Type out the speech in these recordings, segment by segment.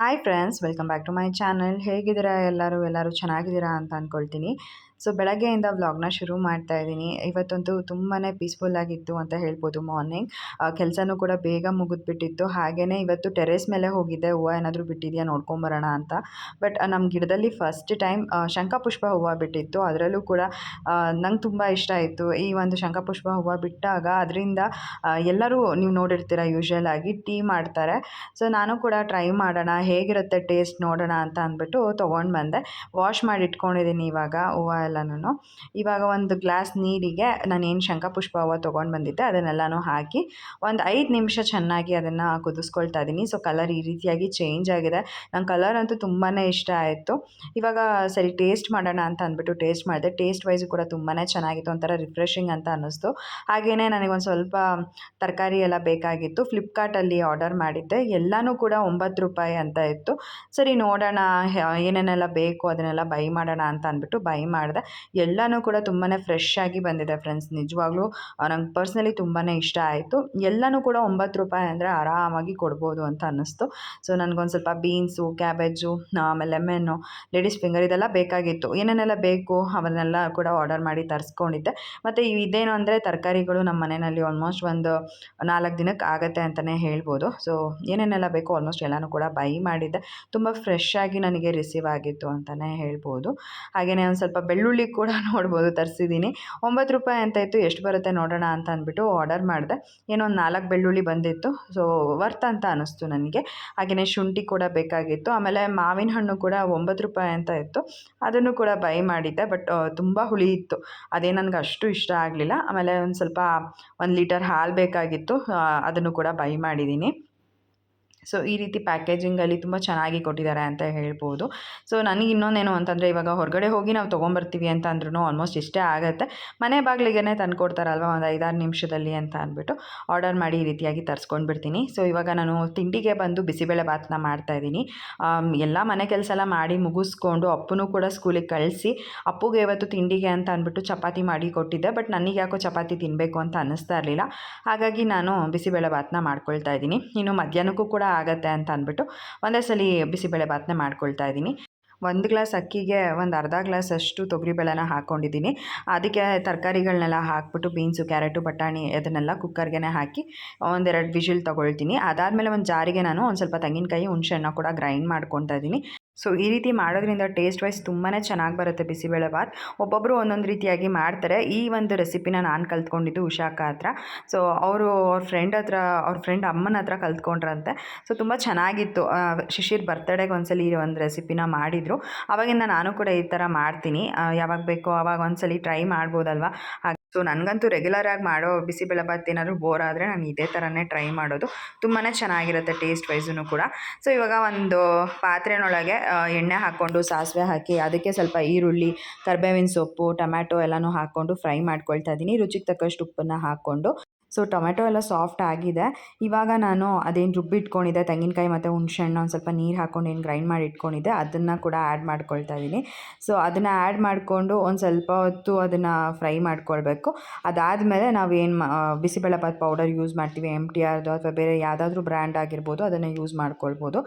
Hi friends welcome back to my channel ಹೇಗಿದ್ದೀರಾ ಎಲ್ಲರೂ? ಎಲ್ಲರೂ ಚೆನ್ನಾಗಿದ್ದೀರಾ ಅಂತ ಅಂದ್ಕೊಳ್ತೀನಿ ಸೊ ಬೆಳಗ್ಗೆಯಿಂದ ವ್ಲಾಗ್ನ ಶುರು ಮಾಡ್ತಾ ಇದ್ದೀನಿ. ಇವತ್ತಂತೂ ತುಂಬಾ ಪೀಸ್ಫುಲ್ ಆಗಿತ್ತು ಅಂತ ಹೇಳ್ಬೋದು ಮಾರ್ನಿಂಗ್ ಕೆಲಸನೂ ಕೂಡ ಬೇಗ ಮುಗಿದ್ಬಿಟ್ಟಿತ್ತು. ಹಾಗೆಯೇ ಇವತ್ತು ಟೆರೇಸ್ ಮೇಲೆ ಹೋಗಿದ್ದೆ. ಹೂವು ಏನಾದರೂ ಬಿಟ್ಟಿದೆಯಾ ನೋಡ್ಕೊಂಬರೋಣ ಅಂತ. ಬಟ್ ನಮ್ಮ ಗಿಡದಲ್ಲಿ ಫಸ್ಟ್ ಟೈಮ್ ಶಂಖಪುಷ್ಪ ಹೂವು ಬಿಟ್ಟಿತ್ತು. ಅದರಲ್ಲೂ ಕೂಡ ನಂಗೆ ತುಂಬ ಇಷ್ಟ ಆಯಿತು. ಈ ಒಂದು ಶಂಖಪುಷ್ಪ ಹೂವು ಬಿಟ್ಟಾಗ ಅದರಿಂದ ಎಲ್ಲರೂ ನೀವು ನೋಡಿರ್ತೀರ ಯೂಶ್ವಲ್ ಆಗಿ ಟೀ ಮಾಡ್ತಾರೆ. ಸೊ ನಾನು ಕೂಡ ಟ್ರೈ ಮಾಡೋಣ. ಹೇಗಿರುತ್ತೆ ಟೇಸ್ಟ್ ನೋಡೋಣ ಅಂತ ಅಂದ್ಬಿಟ್ಟು ತೊಗೊಂಡು ಬಂದೆ. ವಾಶ್ ಮಾಡಿ ಇಟ್ಕೊಂಡಿದ್ದೀನಿ ಇವಾಗ. ಹೂವು ಎಲ್ಲನೂ ಇವಾಗ ಒಂದು ಗ್ಲಾಸ್ ನೀರಿಗೆ ನಾನು ಏನು ಶಂಖಪುಷ್ಪ ಹೂವು ತೊಗೊಂಡು ಬಂದಿದ್ದೆ, ಅದನ್ನೆಲ್ಲನೂ ಹಾಕಿ ಒಂದು ಐದು ನಿಮಿಷ ಚೆನ್ನಾಗಿ ಅದನ್ನು ಕುದಿಸ್ಕೊಳ್ತಾ ಇದ್ದೀನಿ ಸೊ ಕಲರ್ ಈ ರೀತಿಯಾಗಿ ಚೇಂಜ್ ಆಗಿದೆ. ನಂಗೆ ಕಲರ್ ಅಂತೂ ತುಂಬಾ ಇಷ್ಟ ಆಯಿತು. ಇವಾಗ ಸರಿ ಟೇಸ್ಟ್ ಮಾಡೋಣ ಅಂತ ಅಂದ್ಬಿಟ್ಟು ಟೇಸ್ಟ್ ಮಾಡಿದೆ. ಟೇಸ್ಟ್ ವೈಸು ಕೂಡ ತುಂಬಾ ಚೆನ್ನಾಗಿತ್ತು, ಒಂಥರ ರಿಫ್ರೆಶಿಂಗ್ ಅಂತ ಅನ್ನಿಸ್ತು. ಹಾಗೆಯೇ ನನಗೊಂದು ಸ್ವಲ್ಪ ತರಕಾರಿ ಎಲ್ಲ ಬೇಕಾಗಿತ್ತು. ಫ್ಲಿಪ್ಕಾರ್ಟಲ್ಲಿ ಆರ್ಡರ್ ಮಾಡಿದ್ದೆ. ಎಲ್ಲನೂ ಕೂಡ ಒಂಬತ್ತು ರೂಪಾಯಿ ಅಂತ ಇತ್ತು. ಸರಿ, ನೋಡೋಣ ಏನೇನೆಲ್ಲ ಬೇಕು ಅದನ್ನೆಲ್ಲ ಬೈ ಮಾಡೋಣ ಅಂತ ಅಂದ್ಬಿಟ್ಟು ಬೈ ಮಾಡಿದೆ. ಎಲ್ಲನೂ ಕೂಡ ತುಂಬಾ ಫ್ರೆಶ್ ಆಗಿ ಬಂದಿದೆ ಫ್ರೆಂಡ್ಸ್ ನಿಜವಾಗ್ಲೂ ನಂಗೆ ಪರ್ಸ್ನಲಿ ತುಂಬಾ ಇಷ್ಟ ಆಯಿತು. ಎಲ್ಲನೂ ಕೂಡ ಒಂಬತ್ತು ರೂಪಾಯಿ ಅಂದರೆ ಆರಾಮಾಗಿ ಕೊಡ್ಬೋದು ಅಂತ ಅನ್ನಿಸ್ತು. ಸೊ ನನಗೊಂದು ಸ್ವಲ್ಪ ಬೀನ್ಸು ಕ್ಯಾಬೇಜು ಆಮೇಲೆ ಲೆಮೆನ್ನು ಲೇಡೀಸ್ ಫಿಂಗರ್ ಇದೆಲ್ಲ ಬೇಕಾಗಿತ್ತು. ಏನೇನೆಲ್ಲ ಬೇಕು ಅವನ್ನೆಲ್ಲ ಕೂಡ ಆರ್ಡರ್ ಮಾಡಿ ತರಿಸ್ಕೊಂಡಿದ್ದೆ. ಮತ್ತು ಇದೇನು ಅಂದರೆ ತರಕಾರಿಗಳು ನಮ್ಮ ಮನೆಯಲ್ಲಿ ಆಲ್ಮೋಸ್ಟ್ ಒಂದು ನಾಲ್ಕು ದಿನಕ್ಕೆ ಆಗುತ್ತೆ ಅಂತಲೇ ಹೇಳ್ಬೋದು. ಸೊ ಏನೇನೆಲ್ಲ ಬೇಕು ಆಲ್ಮೋಸ್ಟ್ ಎಲ್ಲನೂ ಕೂಡ ಬೈ ಮಾಡಿದ್ದೆ. ತುಂಬ ಫ್ರೆಶ್ ಆಗಿ ನನಗೆ ರಿಸೀವ್ ಆಗಿತ್ತು ಅಂತಲೇ ಹೇಳ್ಬೋದು. ಹಾಗೆಯೇ ಒಂದು ಸ್ವಲ್ಪ ಬೆಳ್ಳುಳ್ಳಿ ಕೂಡ ನೋಡ್ಬೋದು, ತರಿಸಿದ್ದೀನಿ. ಒಂಬತ್ತು ರೂಪಾಯಿ ಅಂತ ಇತ್ತು, ಎಷ್ಟು ಬರುತ್ತೆ ನೋಡೋಣ ಅಂತ ಅಂದ್ಬಿಟ್ಟು ಆರ್ಡರ್ ಮಾಡಿದೆ. ಏನೋ ಒಂದು ನಾಲ್ಕು ಬೆಳ್ಳುಳ್ಳಿ ಬಂದಿತ್ತು ಸೊ ವರ್ತ್ ಅಂತ ಅನ್ನಿಸ್ತು ನನಗೆ. ಹಾಗೆಯೇ ಶುಂಠಿ ಕೂಡ ಬೇಕಾಗಿತ್ತು. ಆಮೇಲೆ ಮಾವಿನ ಹಣ್ಣು ಕೂಡ ಒಂಬತ್ತು ರೂಪಾಯಿ ಅಂತ ಇತ್ತು. ಅದನ್ನು ಕೂಡ ಬೈ ಮಾಡಿದ್ದೆ ಬಟ್ ತುಂಬ ಹುಳಿ ಇತ್ತು. ಅದೇ ನನಗೆ ಅಷ್ಟು ಇಷ್ಟ ಆಗಲಿಲ್ಲ. ಆಮೇಲೆ ಒಂದು ಸ್ವಲ್ಪ ಒಂದು ಲೀಟರ್ ಹಾಲು ಬೇಕಾಗಿತ್ತು ಅದನ್ನು ಕೂಡ ಬೈ ಮಾಡಿದ್ದೀನಿ. ಸೊ, ಈ ರೀತಿ ಪ್ಯಾಕೇಜಿಂಗಲ್ಲಿ ತುಂಬ ಚೆನ್ನಾಗಿ ಕೊಟ್ಟಿದ್ದಾರೆ ಅಂತ ಹೇಳ್ಬೋದು. ಸೊ, ನನಗೆ ಇನ್ನೊಂದೇನು ಅಂತಂದರೆ, ಇವಾಗ ಹೊರಗಡೆ ಹೋಗಿ ನಾವು ತೊಗೊಂಬರ್ತೀವಿ ಅಂತ ಅಂದ್ರೂ ಆಲ್ಮೋಸ್ಟ್ ಇಷ್ಟೇ ಆಗುತ್ತೆ. ಮನೆ ಬಾಗಿಲಿಗೆ ತಂದು ಕೊಡ್ತಾರಲ್ವ ಒಂದು ಐದಾರು ನಿಮಿಷದಲ್ಲಿ ಅಂತ ಅಂದ್ಬಿಟ್ಟು ಆರ್ಡರ್ ಮಾಡಿ ಈ ರೀತಿಯಾಗಿ ತರಿಸ್ಕೊಂಡು ಬಿಡ್ತೀನಿ. ಸೊ, ಇವಾಗ ನಾನು ತಿಂಡಿಗೆ ಬಂದು ಬಿಸಿಬೇಳೆ ಭಾತನ ಮಾಡ್ತಾಯಿದ್ದೀನಿ ಎಲ್ಲ ಮನೆ ಕೆಲಸ ಎಲ್ಲ ಮಾಡಿ ಮುಗಿಸ್ಕೊಂಡು ಅಪ್ಪನೂ ಕೂಡ ಸ್ಕೂಲಿಗೆ ಕಳಿಸಿ, ಅಪ್ಪುಗೆ ಇವತ್ತು ತಿಂಡಿಗೆ ಅಂತ ಅಂದ್ಬಿಟ್ಟು ಚಪಾತಿ ಮಾಡಿ ಕೊಟ್ಟಿದ್ದೆ. ಬಟ್ ನನಗೆ ಯಾಕೋ ಚಪಾತಿ ತಿನ್ನಬೇಕು ಅಂತ ಅನ್ನಿಸ್ತಾ ಇರಲಿಲ್ಲ. ಹಾಗಾಗಿ ನಾನು ಬಿಸಿಬೇಳೆ ಭಾತನ ಮಾಡ್ಕೊಳ್ತಾ ಇದ್ದೀನಿ. ಇನ್ನು ಮಧ್ಯಾಹ್ನಕ್ಕೂ ಕೂಡ ಆಗತ್ತೆ ಅಂತ ಅಂದ್ಬಿಟ್ಟು ಒಂದೇ ಸಲ ಬಿಸಿಬೇಳೆ ಭಾತನ್ನ ಮಾಡ್ಕೊಳ್ತಾ ಇದ್ದೀನಿ. ಒಂದು ಗ್ಲಾಸ್ ಅಕ್ಕಿಗೆ ಒಂದು ಅರ್ಧ ಗ್ಲಾಸ್ ಅಷ್ಟು ತೊಗರಿಬೇಳೆನ ಹಾಕ್ಕೊಂಡಿದ್ದೀನಿ ಅದಕ್ಕೆ ತರಕಾರಿಗಳನ್ನೆಲ್ಲ ಹಾಕ್ಬಿಟ್ಟು ಬೀನ್ಸು, ಕ್ಯಾರೆಟು, ಬಟಾಣಿ ಅದನ್ನೆಲ್ಲ ಕುಕ್ಕರ್ಗೆ ಹಾಕಿ ಒಂದೆರಡು ವಿಷಿಲ್ ತೊಗೊಳ್ತೀನಿ. ಅದಾದಮೇಲೆ ಒಂದು ಜಾರಿಗೆ ನಾನು ಒಂದು ಸ್ವಲ್ಪ ತೆಂಗಿನಕಾಯಿ, ಹುಣಸೆಹಣ್ಣು ಕೂಡ ಗ್ರೈಂಡ್ ಮಾಡ್ಕೊತಾ ಇದ್ದೀನಿ. ಸೊ, ಈ ರೀತಿ ಮಾಡೋದ್ರಿಂದ ಟೇಸ್ಟ್ ವೈಸ್ ತುಂಬಾ ಚೆನ್ನಾಗಿ ಬರುತ್ತೆ ಬಿಸಿಬೇಳೆ ಬಾತ್ ಒಬ್ಬೊಬ್ಬರು ಒಂದೊಂದು ರೀತಿಯಾಗಿ ಮಾಡ್ತಾರೆ. ಈ ಒಂದು ರೆಸಿಪಿನ ನಾನು ಕಲ್ತ್ಕೊಂಡಿದ್ದು ಉಷಾಕ ಹತ್ರ. ಸೊ, ಅವರು ಅವ್ರ ಫ್ರೆಂಡ್ ಹತ್ರ, ಅವ್ರ ಫ್ರೆಂಡ್ ಅಮ್ಮನ ಹತ್ರ ಕಲ್ತ್ಕೊಂಡ್ರಂತೆ. ಸೊ, ತುಂಬ ಚೆನ್ನಾಗಿತ್ತು. ಶಿಶಿರ್ ಬರ್ತಡೇಗೆ ಒಂದ್ಸಲ ಈ ಒಂದು ರೆಸಿಪಿನ ಮಾಡಿದರು. ಅವಾಗಿಂದ ನಾನು ಕೂಡ ಈ ಥರ ಮಾಡ್ತೀನಿ. ಯಾವಾಗ ಬೇಕೋ ಆವಾಗ ಒಂದ್ಸಲಿ ಟ್ರೈ ಮಾಡ್ಬೋದಲ್ವಾ? ಹಾಗೆ ಸೊ ನನಗಂತೂ ರೆಗ್ಯುಲರ್ ಆಗಿ ಮಾಡೋ ಬಿಸಿಬೇಳೆಭಾತ್ ಏನಾದರೂ ಬೋರ್ ಆದರೆ ನಾನು ಇದೇ ಥರನೇ ಟ್ರೈ ಮಾಡೋದು. ತುಂಬಾ ಚೆನ್ನಾಗಿರುತ್ತೆ ಟೇಸ್ಟ್ ವೈಸೂ ಕೂಡ. ಸೊ ಇವಾಗ ಒಂದು ಪಾತ್ರೆನೊಳಗೆ ಎಣ್ಣೆ ಹಾಕ್ಕೊಂಡು ಸಾಸಿವೆ ಹಾಕಿ, ಅದಕ್ಕೆ ಸ್ವಲ್ಪ ಈರುಳ್ಳಿ, ಕರ್ಬೇವಿನ ಸೊಪ್ಪು, ಟೊಮ್ಯಾಟೊ ಎಲ್ಲನೂ ಹಾಕ್ಕೊಂಡು ಫ್ರೈ ಮಾಡ್ಕೊಳ್ತಾ ಇದ್ದೀನಿ ರುಚಿಗೆ ತಕ್ಕಷ್ಟು ಉಪ್ಪನ್ನು ಹಾಕ್ಕೊಂಡು. ಸೊ ಟೊಮೆಟೊ ಎಲ್ಲ ಸಾಫ್ಟ್ ಆಗಿದೆ. ಇವಾಗ ನಾನು ಅದೇನು ರುಬ್ಬಿಟ್ಕೊಂಡಿದ್ದೆ ತೆಂಗಿನಕಾಯಿ ಮತ್ತು ಹುಣಸೆಹಣ್ಣು ಒಂದು ಸ್ವಲ್ಪ ನೀರು ಹಾಕ್ಕೊಂಡು ಏನು ಗ್ರೈಂಡ್ ಮಾಡಿ ಇಟ್ಕೊಂಡಿದ್ದೆ, ಅದನ್ನು ಕೂಡ ಆ್ಯಡ್ ಮಾಡ್ಕೊಳ್ತಾ ಇದ್ದೀನಿ ಸೊ ಅದನ್ನು ಆ್ಯಡ್ ಮಾಡಿಕೊಂಡು ಒಂದು ಸ್ವಲ್ಪ ಹೊತ್ತು ಅದನ್ನು ಫ್ರೈ ಮಾಡ್ಕೊಳ್ಬೇಕು. ಅದಾದಮೇಲೆ ನಾವು ಏನು ಮಾ ಬಿಸಿಬೇಳೆಭಾತ್ ಪೌಡರ್ ಯೂಸ್ ಮಾಡ್ತೀವಿ ಎಂ ಟಿ ಆರ್ದು ಅಥವಾ ಬೇರೆ ಯಾವುದಾದ್ರೂ ಬ್ರ್ಯಾಂಡ್ ಆಗಿರ್ಬೋದು, ಅದನ್ನು ಯೂಸ್ ಮಾಡ್ಕೊಳ್ಬೋದು.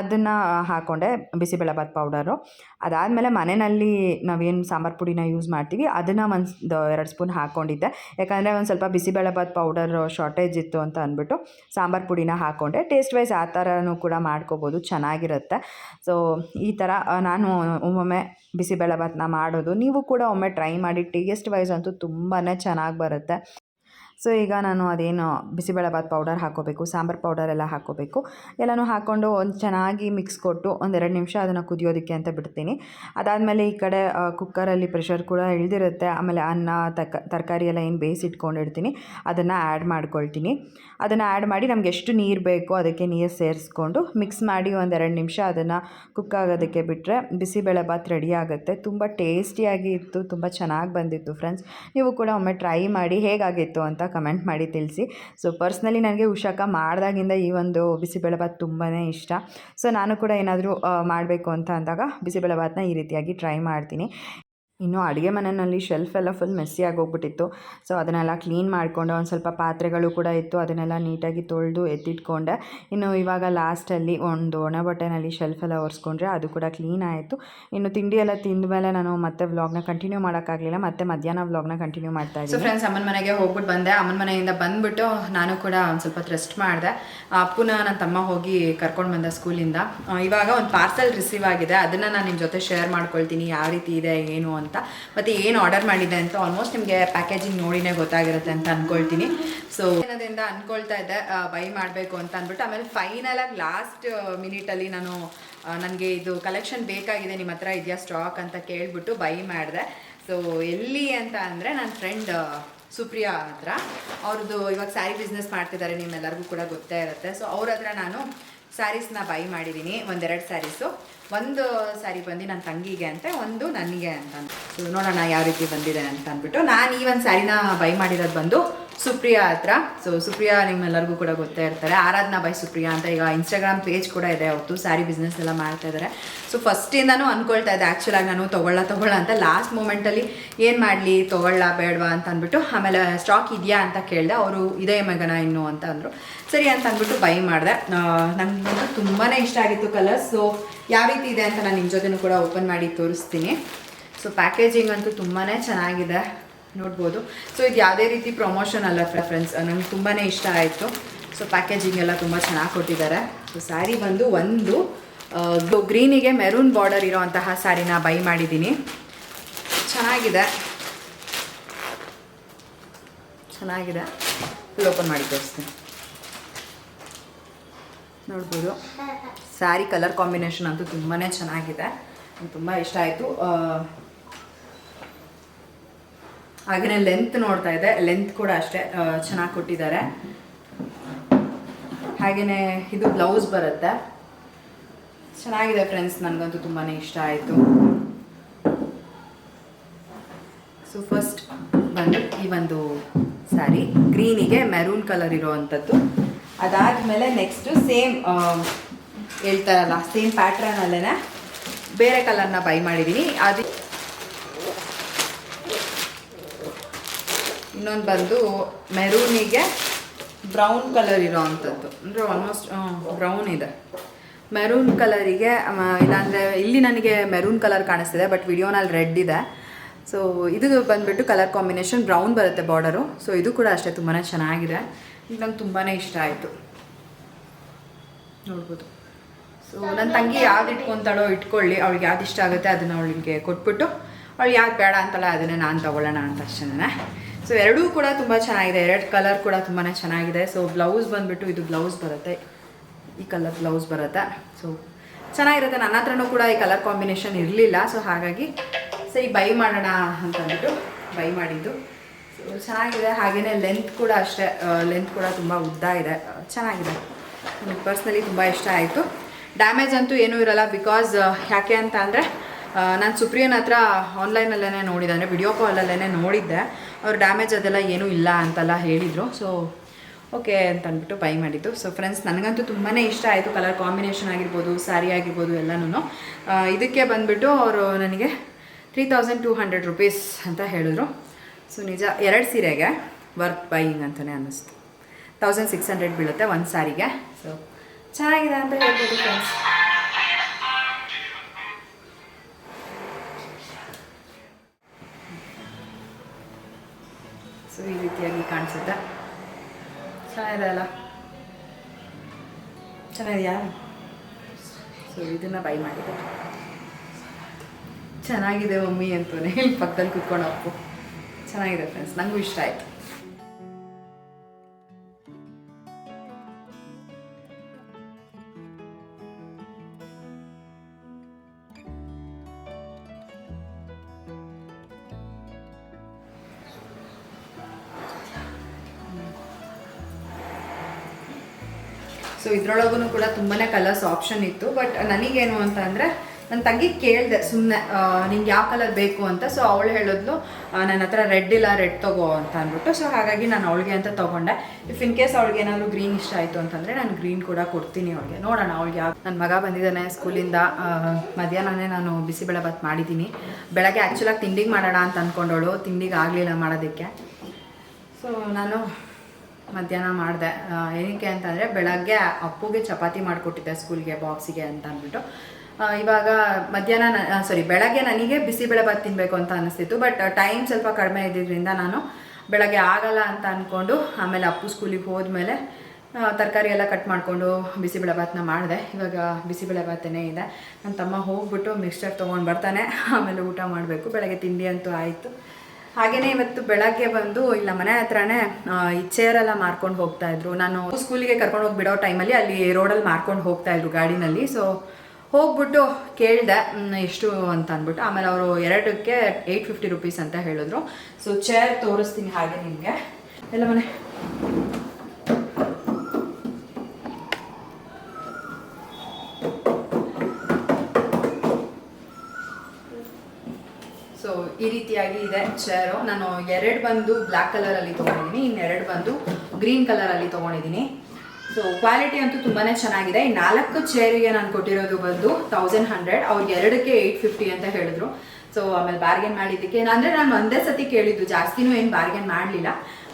ಅದನ್ನು ಹಾಕ್ಕೊಂಡೆ ಬಿಸಿಬೇಳೆಭಾತ್ ಪೌಡರು ಅದಾದಮೇಲೆ ಮನೆಯಲ್ಲಿ ನಾವೇನು ಸಾಂಬಾರು ಪುಡಿನ ಯೂಸ್ ಮಾಡ್ತೀವಿ, ಅದನ್ನು ಒಂದು ಎರಡು ಸ್ಪೂನ್ ಹಾಕ್ಕೊಂಡಿದ್ದೆ ಯಾಕಂದರೆ ಒಂದು ಸ್ವಲ್ಪ ಬಿಸಿಬೇಳೆಭಾತ್ ಪೌಡರ್ ಶಾರ್ಟೇಜ್ ಇತ್ತು ಅಂತ ಅಂದ್ಬಿಟ್ಟು ಸಾಂಬಾರು ಪುಡಿನ ಹಾಕ್ಕೊಂಡೆ ಟೇಸ್ಟ್ ವೈಸ್ ಆ ಥರನೂ ಕೂಡ ಮಾಡ್ಕೋಬೋದು, ಚೆನ್ನಾಗಿರುತ್ತೆ. ಸೊ ಈ ಥರ ನಾನು ಒಮ್ಮೊಮ್ಮೆ ಬಿಸಿಬೇಳೆಭಾತನ್ನ ಮಾಡೋದು. ನೀವು ಕೂಡ ಒಮ್ಮೆ ಟ್ರೈ ಮಾಡಿ ಟೇಸ್ಟ್ ವೈಸ್ ಅಂತೂ ತುಂಬಾ ಚೆನ್ನಾಗಿ ಬರುತ್ತೆ. ಸೊ ಈಗ ನಾನು ಅದೇನು ಬಿಸಿಬೇಳೆಭಾತ್ ಪೌಡರ್ ಹಾಕೋಬೇಕು ಸಾಂಬಾರು ಪೌಡರ್ ಎಲ್ಲ ಹಾಕೋಬೇಕು ಎಲ್ಲನೂ ಹಾಕ್ಕೊಂಡು ಒಂದು ಚೆನ್ನಾಗಿ ಮಿಕ್ಸ್ ಕೊಟ್ಟು ಒಂದೆರಡು ನಿಮಿಷ ಅದನ್ನು ಕುದಿಯೋದಕ್ಕೆ ಅಂತ ಬಿಡ್ತೀನಿ. ಅದಾದಮೇಲೆ ಈ ಕಡೆ ಕುಕ್ಕರಲ್ಲಿ ಪ್ರೆಷರ್ ಕೂಡ ಇಳಿದಿರುತ್ತೆ. ಆಮೇಲೆ ಅನ್ನ, ತಕ, ತರಕಾರಿ ಎಲ್ಲ ಏನು ಬೇಯಿಸಿಟ್ಕೊಂಡಿರ್ತೀನಿ ಅದನ್ನು ಆ್ಯಡ್ ಮಾಡ್ಕೊಳ್ತೀನಿ. ಅದನ್ನು ಆ್ಯಡ್ ಮಾಡಿ ನಮ್ಗೆ ಎಷ್ಟು ನೀರು ಬೇಕೋ ಅದಕ್ಕೆ ನೀರು ಸೇರಿಸ್ಕೊಂಡು ಮಿಕ್ಸ್ ಮಾಡಿ ಒಂದೆರಡು ನಿಮಿಷ ಅದನ್ನು ಕುಕ್ ಆಗೋದಕ್ಕೆ ಬಿಟ್ಟರೆ ಬಿಸಿಬೇಳೆಭಾತ್ ರೆಡಿ ಆಗುತ್ತೆ. ತುಂಬ ಟೇಸ್ಟಿಯಾಗಿ ಇತ್ತು, ತುಂಬ ಚೆನ್ನಾಗಿ ಬಂದಿತ್ತು ಫ್ರೆಂಡ್ಸ್ ನೀವು ಕೂಡ ಒಮ್ಮೆ ಟ್ರೈ ಮಾಡಿ ಹೇಗಾಗಿತ್ತು ಅಂತ ಕಮೆಂಟ್ ಮಾಡಿ ತಿಳಿಸಿ. ಸೊ ಪರ್ಸ್ನಲಿ ನನಗೆ ಉಷಾಕ ಮಾಡಿದಾಗಿಂದ ಈ ಒಂದು ಬಿಸಿಬೇಳೆಭಾತ್ ತುಂಬಾ ಇಷ್ಟ. ಸೊ ನಾನು ಕೂಡ ಏನಾದರೂ ಮಾಡಬೇಕು ಅಂತ ಅಂದಾಗ ಬಿಸಿಬೇಳೆಭಾತನ್ನ ಈ ರೀತಿಯಾಗಿ ಟ್ರೈ ಮಾಡ್ತೀನಿ. ಇನ್ನು ಅಡುಗೆ ಮನೆಯಲ್ಲಿ ಶೆಲ್ಫ್ ಎಲ್ಲ ಫುಲ್ ಮೆಸ್ಸಿ ಆಗೋಗ್ಬಿಟ್ಟಿತ್ತು. ಸೊ ಅದನ್ನೆಲ್ಲ ಕ್ಲೀನ್ ಮಾಡಿಕೊಂಡು ಒಂದು ಸ್ವಲ್ಪ ಪಾತ್ರೆಗಳು ಕೂಡ ಇತ್ತು. ಅದನ್ನೆಲ್ಲ ನೀಟಾಗಿ ತೊಳೆದು ಎತ್ತಿಟ್ಕೊಂಡೆ. ಇನ್ನು ಇವಾಗ ಲಾಸ್ಟಲ್ಲಿ ಒಂದು ಒಣ ಬಟ್ಟೆನಲ್ಲಿ ಶೆಲ್ಫ್ ಎಲ್ಲ ಒರೆಸ್ಕೊಂಡ್ರೆ ಅದು ಕೂಡ ಕ್ಲೀನ್ ಆಯಿತು. ಇನ್ನು ತಿಂಡಿ ಎಲ್ಲ ತಿಂದ ಮೇಲೆ ನಾನು ಮತ್ತೆ ವ್ಲಾಗ್ನ ಕಂಟಿನ್ಯೂ ಮಾಡೋಕ್ಕಾಗಲಿಲ್ಲ. ಮತ್ತೆ ಮಧ್ಯಾಹ್ನ ವ್ಲಾಗ್ನ ಕಂಟಿನ್ಯೂ ಮಾಡ್ತಾ ಸೊ ಇದ್ದೀನಿ. ಫ್ರೆಂಡ್ಸ್ ಅಮ್ಮನ ಮನೆಗೆ ಹೋಗ್ಬಿಟ್ಟು ಬಂದೆ. ಅಮ್ಮನ ಮನೆಯಿಂದ ಬಂದ್ಬಿಟ್ಟು ನಾನು ಕೂಡ ಒಂದು ಸ್ವಲ್ಪ ರೆಸ್ಟ್ ಮಾಡಿದೆ. ಅಪ್ಪನ ನನ್ನ ತಮ್ಮ ಹೋಗಿ ಕರ್ಕೊಂಡು ಬಂದ ಸ್ಕೂಲಿಂದ ಇವಾಗ ಒಂದು ಪಾರ್ಸೆಲ್ ರಿಸೀವ್ ಆಗಿದೆ. ಅದನ್ನು ನಾನು ನಿಮ್ಮ ಜೊತೆ ಶೇರ್ ಮಾಡ್ಕೊಳ್ತೀನಿ. ಯಾವ ರೀತಿ ಇದೆ ಏನು ಅಂತ. ಮತ್ತು ಏನು ಆರ್ಡರ್ ಮಾಡಿದೆ ಅಂತ ಆಲ್ಮೋಸ್ಟ್ ನಿಮಗೆ ಪ್ಯಾಕೇಜಿಂಗ್ ನೋಡಿನೇ ಗೊತ್ತಾಗಿರುತ್ತೆ ಅಂತ ಅಂದ್ಕೊಳ್ತೀನಿ ಸೊ ಏನದಿಂದ ಅನ್ಕೊಳ್ತಾ ಇದ್ದೆ ಬೈ ಮಾಡಬೇಕು ಅಂತ ಅಂದ್ಬಿಟ್ಟು, ಆಮೇಲೆ ಫೈನಲಾಗಿ ಲಾಸ್ಟ್ ಮಿನಿಟಲ್ಲಿ ನಾನು ನನಗೆ ಇದು ಕಲೆಕ್ಷನ್ ಬೇಕಾಗಿದೆ, ನಿಮ್ಮ ಹತ್ರ ಇದೆಯಾ ಸ್ಟಾಕ್ ಅಂತ ಕೇಳಿಬಿಟ್ಟು ಬೈ ಮಾಡಿದೆ. ಸೊ ಎಲ್ಲಿ ಅಂತ ಅಂದರೆ ನನ್ನ ಫ್ರೆಂಡ್ ಸುಪ್ರಿಯಾ ಹತ್ರ. ಅವ್ರದ್ದು ಇವಾಗ ಸ್ಯಾರಿ ಬಿಸ್ನೆಸ್ ಮಾಡ್ತಿದ್ದಾರೆ, ನಿಮ್ಮೆಲ್ಲರಿಗೂ ಕೂಡ ಗೊತ್ತೇ ಇರುತ್ತೆ. ಸೊ ಅವ್ರ ಹತ್ರ ನಾನು ಸ್ಯಾರೀಸ್ನ ಬೈ ಮಾಡಿದ್ದೀನಿ, ಒಂದೆರಡು ಸ್ಯಾರೀಸು ಒಂದು ಸ್ಯಾರಿ ಬಂದು ನನ್ನ ತಂಗಿಗೆ ಅಂತ, ಒಂದು ನನಗೆ ಅಂತ ಸೊ ನೋಡೋಣ ಯಾವ ರೀತಿ ಬಂದಿದೆ ಅಂತ ಅಂದ್ಬಿಟ್ಟು ನಾನು ಈ ಒಂದು ಸ್ಯಾರಿನ ಬೈ ಮಾಡಿರೋದು ಬಂದು ಸುಪ್ರಿಯಾ ಹತ್ರ. ಸೊ ಸುಪ್ರಿಯಾ ನಿಮ್ಮೆಲ್ಲರಿಗೂ ಕೂಡ ಗೊತ್ತೇ ಇರ್ತಾರೆ. ಆರಾಧನಾ ಬೈ ಸುಪ್ರಿಯಾ ಅಂತ ಈಗ ಇನ್ಸ್ಟಾಗ್ರಾಮ್ ಪೇಜ್ ಕೂಡ ಇದೆ ಅವತ್ತು ಸ್ಯಾರಿ ಬಿಸ್ನೆಸ್ ಎಲ್ಲ ಮಾಡ್ತಾ ಇದ್ದಾರೆ ಸೊ ಫಸ್ಟಿಂದನೂ ಅನ್ಕೊಳ್ತಾ ಇದ್ದೆ. ಆ್ಯಕ್ಚುಲಾಗಿ ನಾನು ತೊಗೊಳ್ಳ ತೊಗೊಳ್ಳ ಅಂತ. ಲಾಸ್ಟ್ ಮೂಮೆಂಟಲ್ಲಿ ಏನು ಮಾಡಲಿ, ತೊಗೊಳ್ಳ, ಬೇಡವಾ ಅಂತ ಅಂದ್ಬಿಟ್ಟು, ಆಮೇಲೆ ಸ್ಟಾಕ್ ಇದೆಯಾ ಅಂತ ಕೇಳಿದೆ. ಅವರು, ಇದೇ ಮಗನ ಇನ್ನು? ಅಂತ ಅಂದರು. ಸರಿ ಅಂತ ಅಂದ್ಬಿಟ್ಟು ಬೈ ಮಾಡಿದೆ. ನನಗಂತೂ ತುಂಬಾ ಇಷ್ಟ ಆಗಿತ್ತು ಕಲರ್ಸ್ ಸೊ ಯಾವ ರೀತಿ ಇದೆ ಅಂತ ನಾನು ನಿಮ್ಮ ಜೊತೆನೂ ಕೂಡ ಓಪನ್ ಮಾಡಿ ತೋರಿಸ್ತೀನಿ. ಸೊ ಪ್ಯಾಕೇಜಿಂಗ್ ಅಂತೂ ತುಂಬಾ ಚೆನ್ನಾಗಿದೆ. ನೋಡ್ಬೋದು. ಸೊ ಇದು ಯಾವುದೇ ರೀತಿ ಪ್ರಮೋಷನ್ ಅಲ್ಲ ಫ್ರೆಂಡ್ಸ್ ನಂಗೆ ತುಂಬಾ ಇಷ್ಟ ಆಯಿತು. ಸೊ ಪ್ಯಾಕೇಜಿಂಗ್ ಎಲ್ಲ ತುಂಬ ಚೆನ್ನಾಗಿ ಕೊಟ್ಟಿದ್ದಾರೆ. ಸೊ ಸ್ಯಾರಿ ಬಂದು ಒಂದು ಗ್ರೀನಿಗೆ ಮೆರೂನ್ ಬಾರ್ಡರ್ ಇರೋವಂತಹ ಸ್ಯಾರಿನ ಬೈ ಮಾಡಿದ್ದೀನಿ. ಚೆನ್ನಾಗಿದೆ. ಚೆನ್ನಾಗಿದೆ. ಫುಲ್ ಓಪನ್ ಮಾಡಿ ತೋರಿಸ್ತೀನಿ. ನೋಡ್ಬೋದು. ಸ್ಯಾರಿ ಕಲರ್ ಕಾಂಬಿನೇಷನ್ ಅಂತೂ ತುಂಬಾ ಚೆನ್ನಾಗಿದೆ. ನಂಗೆ ತುಂಬ ಇಷ್ಟ ಆಯಿತು. ಹಾಗೆಯೇ ಲೆಂತ್ ನೋಡ್ತಾ ಇದೆ. ಲೆಂತ್ ಕೂಡ ಅಷ್ಟೇ ಚೆನ್ನಾಗಿ ಕೊಟ್ಟಿದ್ದಾರೆ. ಹಾಗೆಯೇ ಇದು ಬ್ಲೌಸ್ ಬರುತ್ತೆ. ಚೆನ್ನಾಗಿದೆ ಫ್ರೆಂಡ್ಸ್ ನನಗಂತೂ ತುಂಬಾ ಇಷ್ಟ ಆಯಿತು. ಸೊ ಫಸ್ಟ್ ಬಂದು ಈ ಒಂದು ಸ್ಯಾರಿ ಗ್ರೀನಿಗೆ ಮೆರೂನ್ ಕಲರ್ ಇರೋವಂಥದ್ದು ಅದಾದಮೇಲೆ ನೆಕ್ಸ್ಟು ಸೇಮ್ ಹೇಳ್ತಾರಲ್ಲ ಸೇಮ್ ಪ್ಯಾಟ್ರನಲ್ಲೇ ಬೇರೆ ಕಲರ್ನ ಬೈ ಮಾಡಿದ್ದೀನಿ ಅದು ಇನ್ನೊಂದು ಬಂದು ಮೆರೂನಿಗೆ ಬ್ರೌನ್ ಕಲರ್ ಇರೋ ಅಂಥದ್ದು. ಅಂದರೆ ಆಲ್ಮೋಸ್ಟ್ ಬ್ರೌನ್ ಇದೆ. ಮೆರೂನ್ ಕಲರಿಗೆ ಇಲ್ಲಾಂದರೆ ಇಲ್ಲಿ ನನಗೆ ಮೆರೂನ್ ಕಲರ್ ಕಾಣಿಸ್ತಿದೆ, ಬಟ್ ವಿಡಿಯೋನಲ್ಲಿ ರೆಡ್ ಇದೆ. ಸೊ ಇದು ಬಂದುಬಿಟ್ಟು ಕಲರ್ ಕಾಂಬಿನೇಷನ್ ಬ್ರೌನ್ ಬರುತ್ತೆ ಬಾರ್ಡರು. ಸೊ ಇದು ಕೂಡ ಅಷ್ಟೇ ತುಂಬಾ ಚೆನ್ನಾಗಿದೆ. ನಂಗೆ ತುಂಬಾ ಇಷ್ಟ ಆಯಿತು. ನೋಡ್ಬೋದು. ಸೊ ನನ್ನ ತಂಗಿ ಯಾವ್ದು ಇಟ್ಕೊತಾಳೋ ಇಟ್ಕೊಳ್ಳಿ. ಅವಳಿಗೆ ಯಾವ್ದು ಇಷ್ಟ ಆಗುತ್ತೆ ಅದನ್ನು ಅವಳಿಗೆ ಕೊಟ್ಬಿಟ್ಟು, ಅವಳು ಯಾವ್ದು ಬೇಡ ಅಂತಾಳೆ ಅದನ್ನೇ ನಾನು ತಗೊಳ್ಳೋಣ ಅಂತ ಅಷ್ಟೇ ಸೊ ಎರಡೂ ಕೂಡ ತುಂಬ ಚೆನ್ನಾಗಿದೆ. ಎರಡು ಕಲರ್ ಕೂಡ ತುಂಬಾ ಚೆನ್ನಾಗಿದೆ. ಸೊ ಬ್ಲೌಸ್ ಬಂದುಬಿಟ್ಟು ಇದು ಬ್ಲೌಸ್ ಬರುತ್ತೆ. ಈ ಕಲರ್ ಬ್ಲೌಸ್ ಬರುತ್ತೆ. ಸೊ ಚೆನ್ನಾಗಿರುತ್ತೆ. ನನ್ನ ಹತ್ರನೂ ಕೂಡ ಈ ಕಲರ್ ಕಾಂಬಿನೇಷನ್ ಇರಲಿಲ್ಲ. ಸೊ ಹಾಗಾಗಿ ಸರಿ ಬೈ ಮಾಡೋಣ ಅಂತ ಅಂದ್ಬಿಟ್ಟು ಬೈ ಮಾಡಿದ್ದು. ಸೊ ಚೆನ್ನಾಗಿದೆ. ಹಾಗೆಯೇ ಲೆಂತ್ ಕೂಡ ಅಷ್ಟೇ. ಲೆಂತ್ ಕೂಡ ತುಂಬ ಉದ್ದ ಇದೆ. ಚೆನ್ನಾಗಿದೆ. ನನಗೆ ಪರ್ಸ್ನಲಿ ತುಂಬ ಇಷ್ಟ ಆಯಿತು. ಡ್ಯಾಮೇಜ್ ಅಂತೂ ಏನೂ ಇರಲ್ಲ ಬಿಕಾಸ್ ಯಾಕೆ ಅಂತ ಅಂದರೆ ನಾನು ಸುಪ್ರಿಯನ್ ಹತ್ರ ಆನ್ಲೈನಲ್ಲೇ ನೋಡಿದ್ದೆ ಅಂದರೆ ವಿಡಿಯೋ ಕಾಲಲ್ಲೇ ನೋಡಿದ್ದೆ. ಅವ್ರು ಡ್ಯಾಮೇಜ್ ಅದೆಲ್ಲ ಏನೂ ಇಲ್ಲ ಅಂತೆಲ್ಲ ಹೇಳಿದರು. ಸೊ ಓಕೆ ಅಂತ ಅಂದ್ಬಿಟ್ಟು ಬೈ ಮಾಡಿದ್ದು. ಸೊ ಫ್ರೆಂಡ್ಸ್ ನನಗಂತೂ ತುಂಬಾ ಇಷ್ಟ ಆಯಿತು ಕಲರ್ ಕಾಂಬಿನೇಷನ್ ಆಗಿರ್ಬೋದು ಸ್ಯಾರಿ ಆಗಿರ್ಬೋದು ಎಲ್ಲನೂ ಇದಕ್ಕೆ ಬಂದುಬಿಟ್ಟು ಅವರು ನನಗೆ three thousand two hundred rupees ಅಂತ ಹೇಳಿದ್ರು. ಸೊ ನಿಜ, ಎರಡು ಸೀರೆಗೆ ವರ್ತ್ ಬೈಯಿಂಗ್ ಅಂತಲೇ ಅನ್ನಿಸ್ತು. ತೌಸಂಡ್ ಸಿಕ್ಸ್ ಹಂಡ್ರೆಡ್ ಬೀಳುತ್ತೆ ಒಂದು ಸ್ಯಾರಿಗೆ ಸೊ ಚೆನ್ನಾಗಿದೆ ಅಂತ ಹೇಳ್ಬೋದು ಫ್ರೆಂಡ್ಸ್ ಸೊ ಈ ರೀತಿಯಾಗಿ ಕಾಣಿಸುತ್ತೆ. ಚೆನ್ನಾಗಿದೆ ಅಲ್ಲ ಚೆನ್ನಾಗಿದೆಯಾ? ಸೊ ಇದನ್ನ ಬೈ ಮಾಡಿದೆ. ಚೆನ್ನಾಗಿದೆ ಮಮ್ಮಿ ಅಂತಾನೆ ಇಲ್ಲಿ ಪಕ್ಕದಲ್ಲಿ ಕುತ್ಕೊಂಡು ಅಪ್ಪು. ಚೆನ್ನಾಗಿದೆ ಫ್ರೆಂಡ್ಸ್ ನನಗೂ ಇಷ್ಟ ಆಯಿತು. ಇದ್ರೊಳಗೂ ಕೂಡ ತುಂಬಾ ಕಲರ್ಸ್ ಆಪ್ಷನ್ ಇತ್ತು. ಬಟ್ ನನಗೇನು ಅಂತ ಅಂದರೆ ನನ್ನ ತಂಗಿ ಕೇಳಿದೆ ಸುಮ್ಮನೆ ನಿಂಗೆ ಯಾವ ಕಲರ್ ಬೇಕು ಅಂತ. ಸೊ ಅವಳು ಹೇಳಿದ್ಲು ನನ್ನ ಹತ್ರ ರೆಡ್ ಇಲ್ಲ ರೆಡ್ ತಗೋ ಅಂತ ಅಂದ್ಬಿಟ್ಟು. ಸೊ ಹಾಗಾಗಿ ನಾನು ಅವಳಿಗೆ ಅಂತ ತೊಗೊಂಡೆ. ಇಫ್ ಇನ್ ಕೇಸ್ ಅವಳಿಗೆ ಏನಾದರೂ ಗ್ರೀನ್ ಇಷ್ಟ ಆಯಿತು ಅಂತಂದರೆ, ನಾನು ಗ್ರೀನ್ ಕೂಡ ಕೊಡ್ತೀನಿ ಅವಳಿಗೆ. ನೋಡೋಣ ಅವಳಿಗೆ ಯಾವ ನನ್ನ ಮಗ ಬಂದಿದ್ದಾನೆ ಸ್ಕೂಲಿಂದ ಮಧ್ಯಾಹ್ನನೇ ನಾನು ಬಿಸಿಬೇಳೆಭಾತ್ ಮಾಡಿದ್ದೀನಿ. ಬೆಳಗ್ಗೆ ಆ್ಯಕ್ಚುಲಾಗಿ ತಿಂಡಿಗೆ ಮಾಡೋಣ ಅಂತ ಅಂದ್ಕೊಂಡವಳು ತಿಂಡಿಗೆ ಆಗಲಿಲ್ಲ ಮಾಡೋದಕ್ಕೆ. ಸೊ ನಾನು ಮಧ್ಯಾಹ್ನ ಮಾಡಿದೆ. ಏನಕ್ಕೆ ಅಂತಂದರೆ ಬೆಳಗ್ಗೆ ಅಪ್ಪುಗೆ ಚಪಾತಿ ಮಾಡಿಕೊಟ್ಟಿದ್ದೆ ಸ್ಕೂಲ್ಗೆ ಬಾಕ್ಸಿಗೆ ಅಂತ ಅಂದ್ಬಿಟ್ಟು. ಇವಾಗ ಮಧ್ಯಾಹ್ನ ಸಾರಿ ಬೆಳಗ್ಗೆ ನನಗೆ ಬಿಸಿಬೇಳೆಭಾತ್ ತಿನ್ನಬೇಕು ಅಂತ ಅನಿಸ್ತಿತ್ತು ಬಟ್ ಟೈಮ್ ಸ್ವಲ್ಪ ಕಡಿಮೆ ಇದ್ದಿದ್ದರಿಂದ ನಾನು ಬೆಳಗ್ಗೆ ಆಗಲ್ಲ ಅಂತ ಅಂದ್ಕೊಂಡು ಆಮೇಲೆ ಅಪ್ಪು ಸ್ಕೂಲಿಗೆ ಹೋದ್ಮೇಲೆ ತರಕಾರಿ ಎಲ್ಲ ಕಟ್ ಮಾಡಿಕೊಂಡು ಬಿಸಿಬೇಳೆಭಾತನ್ನ ಮಾಡಿದೆ. ಇವಾಗ ಬಿಸಿಬೇಳೆಭಾತನೇ ಇದೆ. ನನ್ನ ತಮ್ಮ ಹೋಗ್ಬಿಟ್ಟು ಮಿಕ್ಸ್ಚರ್ ತೊಗೊಂಡು ಬರ್ತಾನೆ. ಆಮೇಲೆ ಊಟ ಮಾಡಬೇಕು. ಬೆಳಗ್ಗೆ ತಿಂಡಿ ಅಂತೂ ಆಯಿತು. ಹಾಗೇನೆ ಇವತ್ತು ಬೆಳಗ್ಗೆ ಬಂದು ಇಲ್ಲ ಮನೆ ಹತ್ರನೇ ಈ ಚೇರ್ ಎಲ್ಲ ಮಾರ್ಕೊಂಡು ಹೋಗ್ತಾ ಇದ್ರು. ನಾನು ಸ್ಕೂಲಿಗೆ ಕರ್ಕೊಂಡು ಹೋಗಿ ಬಿಡೋ ಟೈಮಲ್ಲಿ ಅಲ್ಲಿ ರೋಡಲ್ಲಿ ಮಾರ್ಕೊಂಡು ಹೋಗ್ತಾ ಇದ್ರು ಗಾಡಿನಲ್ಲಿ. ಸೊ ಹೋಗ್ಬಿಟ್ಟು ಕೇಳಿದೆ ಎಷ್ಟು ಅಂತ ಅಂದ್ಬಿಟ್ಟು. ಆಮೇಲೆ ಅವರು ಎರಡಕ್ಕೆ ಏಯ್ಟ್ ಫಿಫ್ಟಿ ರುಪೀಸ್ ಅಂತ ಹೇಳಿದ್ರು. ಸೊ ಚೇರ್ ತೋರಿಸ್ತೀನಿ ಹಾಗೆ ನಿಮಗೆ. ಎಲ್ಲ ಮನೆ. ಈ ರೀತಿಯಾಗಿ ಇದೆ ಚೇರು. ನಾನು ಎರಡು ಬಂದು ಬ್ಲ್ಯಾಕ್ ಕಲರಲ್ಲಿ ತೊಗೊಂಡಿದ್ದೀನಿ ಎರಡು ಬಂದು ಗ್ರೀನ್ ಕಲರಲ್ಲಿ ತಗೊಂಡಿದ್ದೀನಿ. ಸೊ ಕ್ವಾಲಿಟಿ ಅಂತೂ ತುಂಬಾ ಚೆನ್ನಾಗಿದೆ. ಈ ನಾಲ್ಕು ಚೇರಿಗೆ ನಾನು ಕೊಟ್ಟಿರೋದು ಬಂದು ತೌಸಂಡ್ ಹಂಡ್ರೆಡ್ ಅವ್ರಿಗೆ ಎರಡಕ್ಕೆ ಏಯ್ಟ್ ಫಿಫ್ಟಿ ಅಂತ ಹೇಳಿದ್ರು. ಸೊ ಆಮೇಲೆ ಬಾರ್ಗೇನ್ ಮಾಡಿದ್ದಕ್ಕೆ ಅಂದರೆ ನಾನು ಒಂದೇ ಸತಿ ಕೇಳಿದ್ದು, ಜಾಸ್ತಿನೂ ಏನು ಬಾರ್ಗೇನ್ ಮಾಡಲಿಲ್ಲ.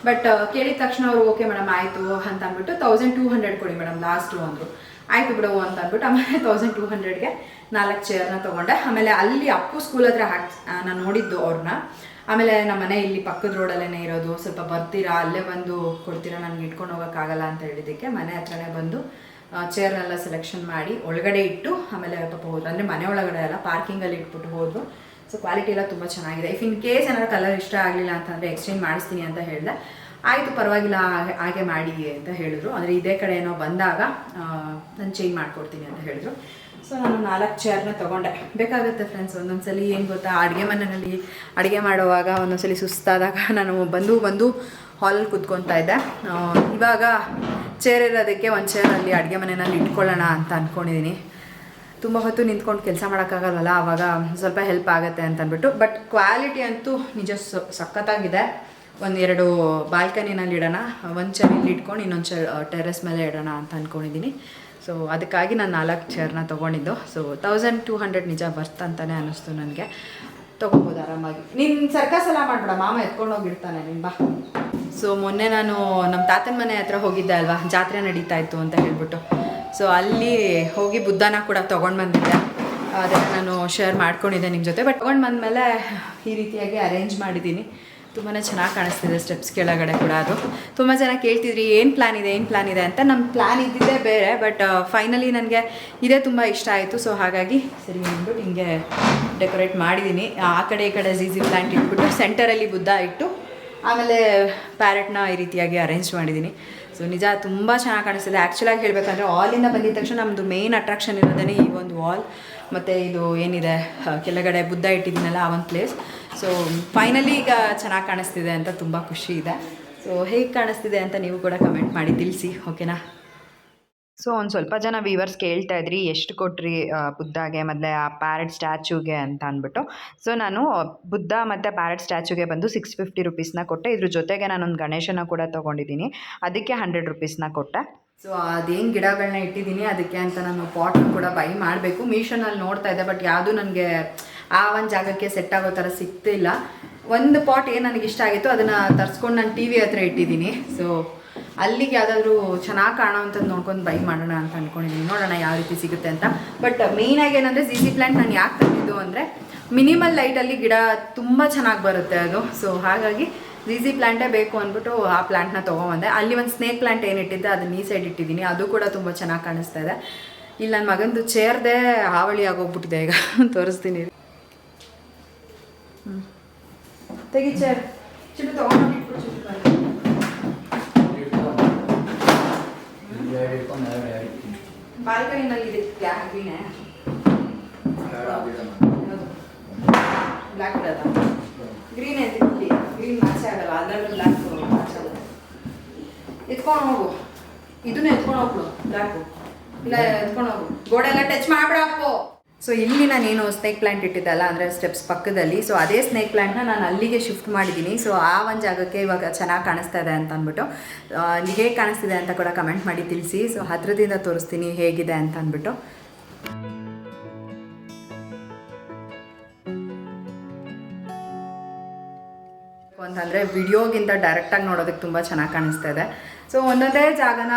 ಬಟ್ ಕೇಳಿದ ತಕ್ಷಣ ಅವರು ಓಕೆ ಮೇಡಮ್ ಆಯಿತು. ಅಂತ ಅಂದ್ಬಿಟ್ಟು ತೌಸಂಡ್ ಟೂ ಹಂಡ್ರೆಡ್ ಕೊಡಿ ಮೇಡಮ್ ಲಾಸ್ಟು ಅಂದರು ಆಯ್ತು ಬಿಡು ಅಂತ ಅಂದ್ಬಿಟ್ಟು ಆಮೇಲೆ ತೌಸಂಡ್ ಟೂ ಹಂಡ್ರೆಡ್ಗೆ ನಾಲ್ಕು ಚೇರ್ನ ತೊಗೊಂಡೆ. ಆಮೇಲೆ ಅಲ್ಲಿ ಅಪ್ಪು ಸ್ಕೂಲ್ ಹತ್ರ ಹಾಕಿ ನಾನು ನೋಡಿದ್ದು ಅವ್ರನ್ನ ಆಮೇಲೆ ನಮ್ಮ ಮನೆ ಇಲ್ಲಿ ಪಕ್ಕದ ರೋಡಲ್ಲೇ ಇರೋದು. ಸ್ವಲ್ಪ ಬರ್ತೀರಾ? ಅಲ್ಲೇ ಬಂದು ಕೊಡ್ತೀರಾ? ನನಗೆ ಇಟ್ಕೊಂಡು ಹೋಗೋಕ್ಕಾಗಲ್ಲ ಅಂತ ಹೇಳಿದ್ದಕ್ಕೆ ಮನೆ ಹತ್ರನೇ ಬಂದು ಚೇರ್ನೆಲ್ಲ ಸೆಲೆಕ್ಷನ್ ಮಾಡಿ ಒಳಗಡೆ ಇಟ್ಟು, ಆಮೇಲೆ ಪಾಪ ಹೋದ್ರು. ಅಂದರೆ ಮನೆ ಒಳಗಡೆ ಅಲ್ಲ ಪಾರ್ಕಿಂಗಲ್ಲಿ ಇಟ್ಬಿಟ್ಟು ಹೋದ್ರು. ಸೊ ಕ್ವಾಲಿಟಿ ಎಲ್ಲ ತುಂಬ ಚೆನ್ನಾಗಿದೆ. ಇಫ್ ಇನ್ ಕೇಸ್ ಏನಾದ್ರು ಕಲರ್ ಇಷ್ಟ ಆಗಲಿಲ್ಲ ಅಂತಂದರೆ ಎಕ್ಸ್ಚೇಂಜ್ ಮಾಡಿಸ್ತೀನಿ ಅಂತ ಹೇಳಿದೆ. ಆಯಿತು, ಪರವಾಗಿಲ್ಲ, ಹಾಗೆ- ಮಾಡಿ ಅಂತ ಹೇಳಿದ್ರು. ಅಂದರೆ ಇದೇ ಕಡೆ ಏನೋ ಬಂದಾಗ ನಾನು ಚೇಂಜ್ ಮಾಡಿಕೊಡ್ತೀನಿ ಅಂತ ಹೇಳಿದ್ರು. ಸೊ ನಾನು ನಾಲ್ಕು ಚೇರ್ನ ತೊಗೊಂಡೆ. ಬೇಕಾಗುತ್ತೆ ಫ್ರೆಂಡ್ಸ್ ಒಂದೊಂದ್ಸಲಿ ಏನು ಗೊತ್ತಾ, ಅಡುಗೆ ಮನೆಯಲ್ಲಿ ಅಡುಗೆ ಮಾಡುವಾಗ ಒಂದೊಂದ್ಸಲಿ ಸುಸ್ತಾದಾಗ ನಾನು ಬಂದು ಬಂದು ಹಾಲಲ್ಲಿ ಕುತ್ಕೊತಾ ಇದ್ದೆ. ಇವಾಗ ಚೇರ್ ಇರೋದಕ್ಕೆ ಒಂದು ಚೇರಲ್ಲಿ ಅಡುಗೆ ಮನೆಯಲ್ಲಿ ಇಟ್ಕೊಳ್ಳೋಣ ಅಂತ ಅಂದ್ಕೊಂಡಿದ್ದೀನಿ ತುಂಬ ಹೊತ್ತು ನಿಂತ್ಕೊಂಡು ಕೆಲಸ ಮಾಡೋಕ್ಕಾಗಲ್ವಲ್ಲ ಆವಾಗ ಸ್ವಲ್ಪ ಹೆಲ್ಪ್ ಆಗುತ್ತೆ ಅಂತ ಅಂದ್ಬಿಟ್ಟು ಬಟ್ ಕ್ವಾಲಿಟಿ ಅಂತೂ ನಿಜ ಸಖತ್ತಾಗಿದೆ. ಒಂದೆರಡು ಬಾಲ್ಕನಿನಲ್ಲಿ ಇಡೋಣ. ಒಂದು ಚೇರ್ ಇಲ್ಲಿ ಇಟ್ಕೊಂಡು ಇನ್ನೊಂದು ಚೇರ್ ಟೆರೆಸ್ ಮೇಲೆ ಇಡೋಣ ಅಂತ ಅಂದ್ಕೊಂಡಿದ್ದೀನಿ ಸೊ ಅದಕ್ಕಾಗಿ ನಾನು ನಾಲ್ಕು ಚೇರ್ನ ತೊಗೊಂಡಿದ್ದು. ಸೊ ತೌಸಂಡ್ ಟೂ ಹಂಡ್ರೆಡ್ ನಿಜ ಬರ್ತ ಅಂತಲೇ ಅನ್ನಿಸ್ತು ನನಗೆ. ತೊಗೊಬೋದು ಆರಾಮಾಗಿ. ನಿನ್ನ ಸರ್ಕಸ್ ಎಲ್ಲ ಮಾಡ್ಬೇಡ, ಮಾಮ ಎತ್ಕೊಂಡು ಹೋಗಿರ್ತಾನೆ ನಿಮ್ಮ ಬಾ. ಸೊ ಮೊನ್ನೆ ನಾನು ನಮ್ಮ ತಾತನ ಮನೆ ಹತ್ರ ಹೋಗಿದ್ದೆ ಅಲ್ವಾ? ಜಾತ್ರೆ ನಡೀತಾ ಇತ್ತು ಅಂತ ಹೇಳ್ಬಿಟ್ಟು. ಸೊ ಅಲ್ಲಿ ಹೋಗಿ ಬುದ್ಧನ ಕೂಡ ತೊಗೊಂಡು ಬಂದಿದ್ದೆ. ಅದನ್ನು ನಾನು ಶೇರ್ ಮಾಡ್ಕೊಂಡಿದ್ದೆ ನಿಮ್ಮ ಜೊತೆ. ಬಟ್ ತೊಗೊಂಡು ಬಂದಮೇಲೆ ಈ ರೀತಿಯಾಗಿ ಅರೇಂಜ್ ಮಾಡಿದ್ದೀನಿ ತುಂಬಾ ಚೆನ್ನಾಗಿ ಕಾಣಿಸ್ತಿದೆ ಸ್ಟೆಪ್ಸ್ ಕೆಳಗಡೆ ಕೂಡ ಅದು. ತುಂಬ ಜನ ಕೇಳ್ತಿದ್ರಿ, ಏನು ಪ್ಲ್ಯಾನ್ ಇದೆ, ಏನು ಪ್ಲ್ಯಾನ್ ಇದೆ ಅಂತ. ನಮ್ಮ ಪ್ಲ್ಯಾನ್ ಇದ್ದಿದ್ದೇ ಬೇರೆ ಬಟ್ ಫೈನಲಿ ನನಗೆ ಇದೇ ತುಂಬ ಇಷ್ಟ ಆಯಿತು. ಸೊ ಹಾಗಾಗಿ ಸರಿ ಅಂದ್ಬಿಟ್ಟು ಹಿಂಗೆ ಡೆಕೋರೇಟ್ ಮಾಡಿದ್ದೀನಿ ಆ ಕಡೆ ಈ ಕಡೆ ಝೀಝಿ ಪ್ಲ್ಯಾಂಟ್ ಇಟ್ಬಿಟ್ಟು ಸೆಂಟರಲ್ಲಿ ಬುದ್ಧ ಇಟ್ಟು, ಆಮೇಲೆ ಪ್ಯಾರೆಟ್ನ ಈ ರೀತಿಯಾಗಿ ಅರೇಂಜ್ ಮಾಡಿದ್ದೀನಿ ಸೊ ನಿಜ ತುಂಬ ಚೆನ್ನಾಗಿ ಕಾಣಿಸ್ತಿದೆ. ಆ್ಯಕ್ಚುಲಾಗಿ ಹೇಳಬೇಕಂದ್ರೆ ಆಲಿಂದ ಬಂದಿದ ತಕ್ಷಣ ನಮ್ಮದು ಮೇನ್ ಅಟ್ರಾಕ್ಷನ್ ಇರೋದೇ ಈ ಒಂದು ವಾಲ್ ಮತ್ತು ಇದು ಏನಿದೆ ಕೆಳಗಡೆ ಬುದ್ಧ ಇಟ್ಟಿದ್ದೀನಲ್ಲ ಆ ಒಂದು ಪ್ಲೇಸ್ ಸೊ ಫೈನಲಿ ಈಗ ಚೆನ್ನಾಗಿ ಕಾಣಿಸ್ತಿದೆ ಅಂತ ತುಂಬ ಖುಷಿ ಇದೆ. ಸೊ ಹೇಗೆ ಕಾಣಿಸ್ತಿದೆ ಅಂತ ನೀವು ಕೂಡ ಕಮೆಂಟ್ ಮಾಡಿ ತಿಳಿಸಿ ಓಕೆನಾ ಸೊ ಒಂದು ಸ್ವಲ್ಪ ಜನ ವೀವರ್ಸ್ ಕೇಳ್ತಾ ಇದ್ರಿ ಎಷ್ಟು ಕೊಟ್ರಿ ಬುದ್ಧಗೆ ಬುದ್ಧಾಗೆ ಮತ್ತು ಆ ಪ್ಯಾರೆಟ್ ಸ್ಟ್ಯಾಚ್ಯೂಗೆ ಅಂತ ಅಂದ್ಬಿಟ್ಟು. ಸೊ ನಾನು ಬುದ್ಧ ಮತ್ತು ಪ್ಯಾರೆಟ್ ಸ್ಟ್ಯಾಚ್ಯೂಗೆ ಬಂದು ಸಿಕ್ಸ್ ಫಿಫ್ಟಿ ರುಪೀಸ್ನ ಕೊಟ್ಟೆ. ಇದ್ರ ಜೊತೆಗೆ ನಾನೊಂದು ಗಣೇಶನ ಕೂಡ ತೊಗೊಂಡಿದ್ದೀನಿ. ಅದಕ್ಕೆ ಹಂಡ್ರೆಡ್ ರುಪೀಸ್ನ ಕೊಟ್ಟೆ. ಸೊ ಅದೇನು ಗಿಡಗಳನ್ನ ಇಟ್ಟಿದ್ದೀನಿ ಅದಕ್ಕೆ ಅಂತ ನಾನು ಪಾಟ್ನ ಕೂಡ ಬೈ ಮಾಡಬೇಕು. ಮೀಶೋನಲ್ಲಿ ನೋಡ್ತಾ ಇದ್ದೆ ಬಟ್ ಯಾವುದು ನನಗೆ ಆ ಒಂದು ಜಾಗಕ್ಕೆ ಸೆಟ್ ಆಗೋ ಥರ ಸಿಗ್ತಿಲ್ಲ ಒಂದು ಪಾಟ್ ಏನು ನನಗೆ ಇಷ್ಟ ಆಗಿತ್ತು ಅದನ್ನು ತರಿಸ್ಕೊಂಡು ನಾನು ಟಿ ವಿ ಹತ್ರ ಇಟ್ಟಿದ್ದೀನಿ. ಸೊ ಅಲ್ಲಿಗೆ ಯಾವುದಾದ್ರೂ ಚೆನ್ನಾಗಿ ಕಾಣೋವಂಥದ್ದು ನೋಡ್ಕೊಂಡು ಬೈ ಮಾಡೋಣ ಅಂತ ಅಂದ್ಕೊಂಡಿದ್ದೀನಿ ನೋಡೋಣ ಯಾವ ರೀತಿ ಸಿಗುತ್ತೆ ಅಂತ. ಬಟ್ ಮೇಯ್ನಾಗಿ ಏನಂದರೆ ಸಿ ಸಿ ಪ್ಲ್ಯಾಂಟ್ ನಾನು ಯಾಕೆ ತಂದಿದ್ದು ಅಂದರೆ ಮಿನಿಮಲ್ ಲೈಟಲ್ಲಿ ಗಿಡ ತುಂಬ ಚೆನ್ನಾಗಿ ಬರುತ್ತೆ ಅದು. ಸೊ ಹಾಗಾಗಿ ಝೀಝಿ ಪ್ಲ್ಯಾಂಟೇ ಬೇಕು ಅಂದ್ಬಿಟ್ಟು ಆ ಪ್ಲ್ಯಾಂಟ್ನ ತೊಗೊಂಬಂದೆ. ಅಲ್ಲಿ ಒಂದು ಸ್ನೇಕ್ ಪ್ಲ್ಯಾಂಟ್ ಏನಿಟ್ಟಿದ್ದೆ ಅದನ್ನ ಈ ಸೈಡ್ ಇಟ್ಟಿದ್ದೀನಿ. ಅದು ಕೂಡ ತುಂಬ ಚೆನ್ನಾಗಿ ಕಾಣಿಸ್ತಾ ಇದೆ. ಇಲ್ಲಿ ನನ್ನ ಮಗಂದು ಚೇರ್ದೆ ಹಾವಳಿ ಆಗೋಗ್ಬಿಟ್ಟಿದೆ ಈಗ. ತೋರಿಸ್ತೀನಿ. ತೆಗಿ ಚೇರ್ ಚಿಟ್ಟು ತೊಗೊಂಡು ಇಟ್ಬಿಡು ಚಿಟ್ಟು ಬನ್ನಿ. ಬಾಲ್ಕನಿನಲ್ಲಿ ಇದೆ ಬ್ಲ್ಯಾಕ್ ಗ್ರೀನೇ. ಬ್ಲ್ಯಾಕ್ ಇಡೋದ ಗ್ರೀನ್ ಅಂತ ಇಲ್ಲಿ. ಗ್ರೀನ್ ಮ್ಯಾಚ್ ಆಗಲ್ಲ. ಅದರಲ್ಲಿ ಬ್ಲ್ಯಾಕ್ ಮ್ಯಾಚ್ ಆಗಲ್ಲ ಎತ್ಕೊಂಡು ಹೋಗು. ಇದನ್ನ ಎತ್ಕೊಂಡು ಹೋಗ್ಬಿಡು. ಬ್ಲ್ಯಾಕು ಇಲ್ಲ, ಎತ್ಕೊಂಡು ಹೋಗು. ಗೋಡೆ ಎಲ್ಲ ಟಚ್ ಮಾಡ್ಬಿಡಪ್ಪು ಸೊ ಇಲ್ಲಿ ನಾನೇನು ಸ್ನೇಕ್ ಪ್ಲ್ಯಾಂಟ್ ಇಟ್ಟಿದ್ದಲ್ಲ, ಅಂದರೆ ಸ್ಟೆಪ್ಸ್ ಪಕ್ಕದಲ್ಲಿ. ಸೊ ಅದೇ ಸ್ನೇಕ್ ಪ್ಲ್ಯಾಂಟ್ನ ನಾನು ಅಲ್ಲಿಗೆ ಶಿಫ್ಟ್ ಮಾಡಿದ್ದೀನಿ ಸೊ ಆ ಒಂದು ಜಾಗಕ್ಕೆ ಇವಾಗ ಚೆನ್ನಾಗಿ ಕಾಣಿಸ್ತಾ ಇದೆ ಅಂತ ಅಂದ್ಬಿಟ್ಟು ಹೇಗೆ ಕಾಣಿಸ್ತಿದೆ ಅಂತ ಕೂಡ ಕಮೆಂಟ್ ಮಾಡಿ ತಿಳಿಸಿ. ಸೊ ಹತ್ರದಿಂದ ತೋರಿಸ್ತೀನಿ ಹೇಗಿದೆ ಅಂತ ಅಂದ್ಬಿಟ್ಟು. ಅಂತಂದರೆ ವಿಡಿಯೋಗಿಂತ ಡೈರೆಕ್ಟಾಗಿ ನೋಡೋದಕ್ಕೆ ತುಂಬ ಚೆನ್ನಾಗಿ ಕಾಣಿಸ್ತಾ ಇದೆ. ಸೊ ಒಂದೊಂದೇ ಜಾಗನ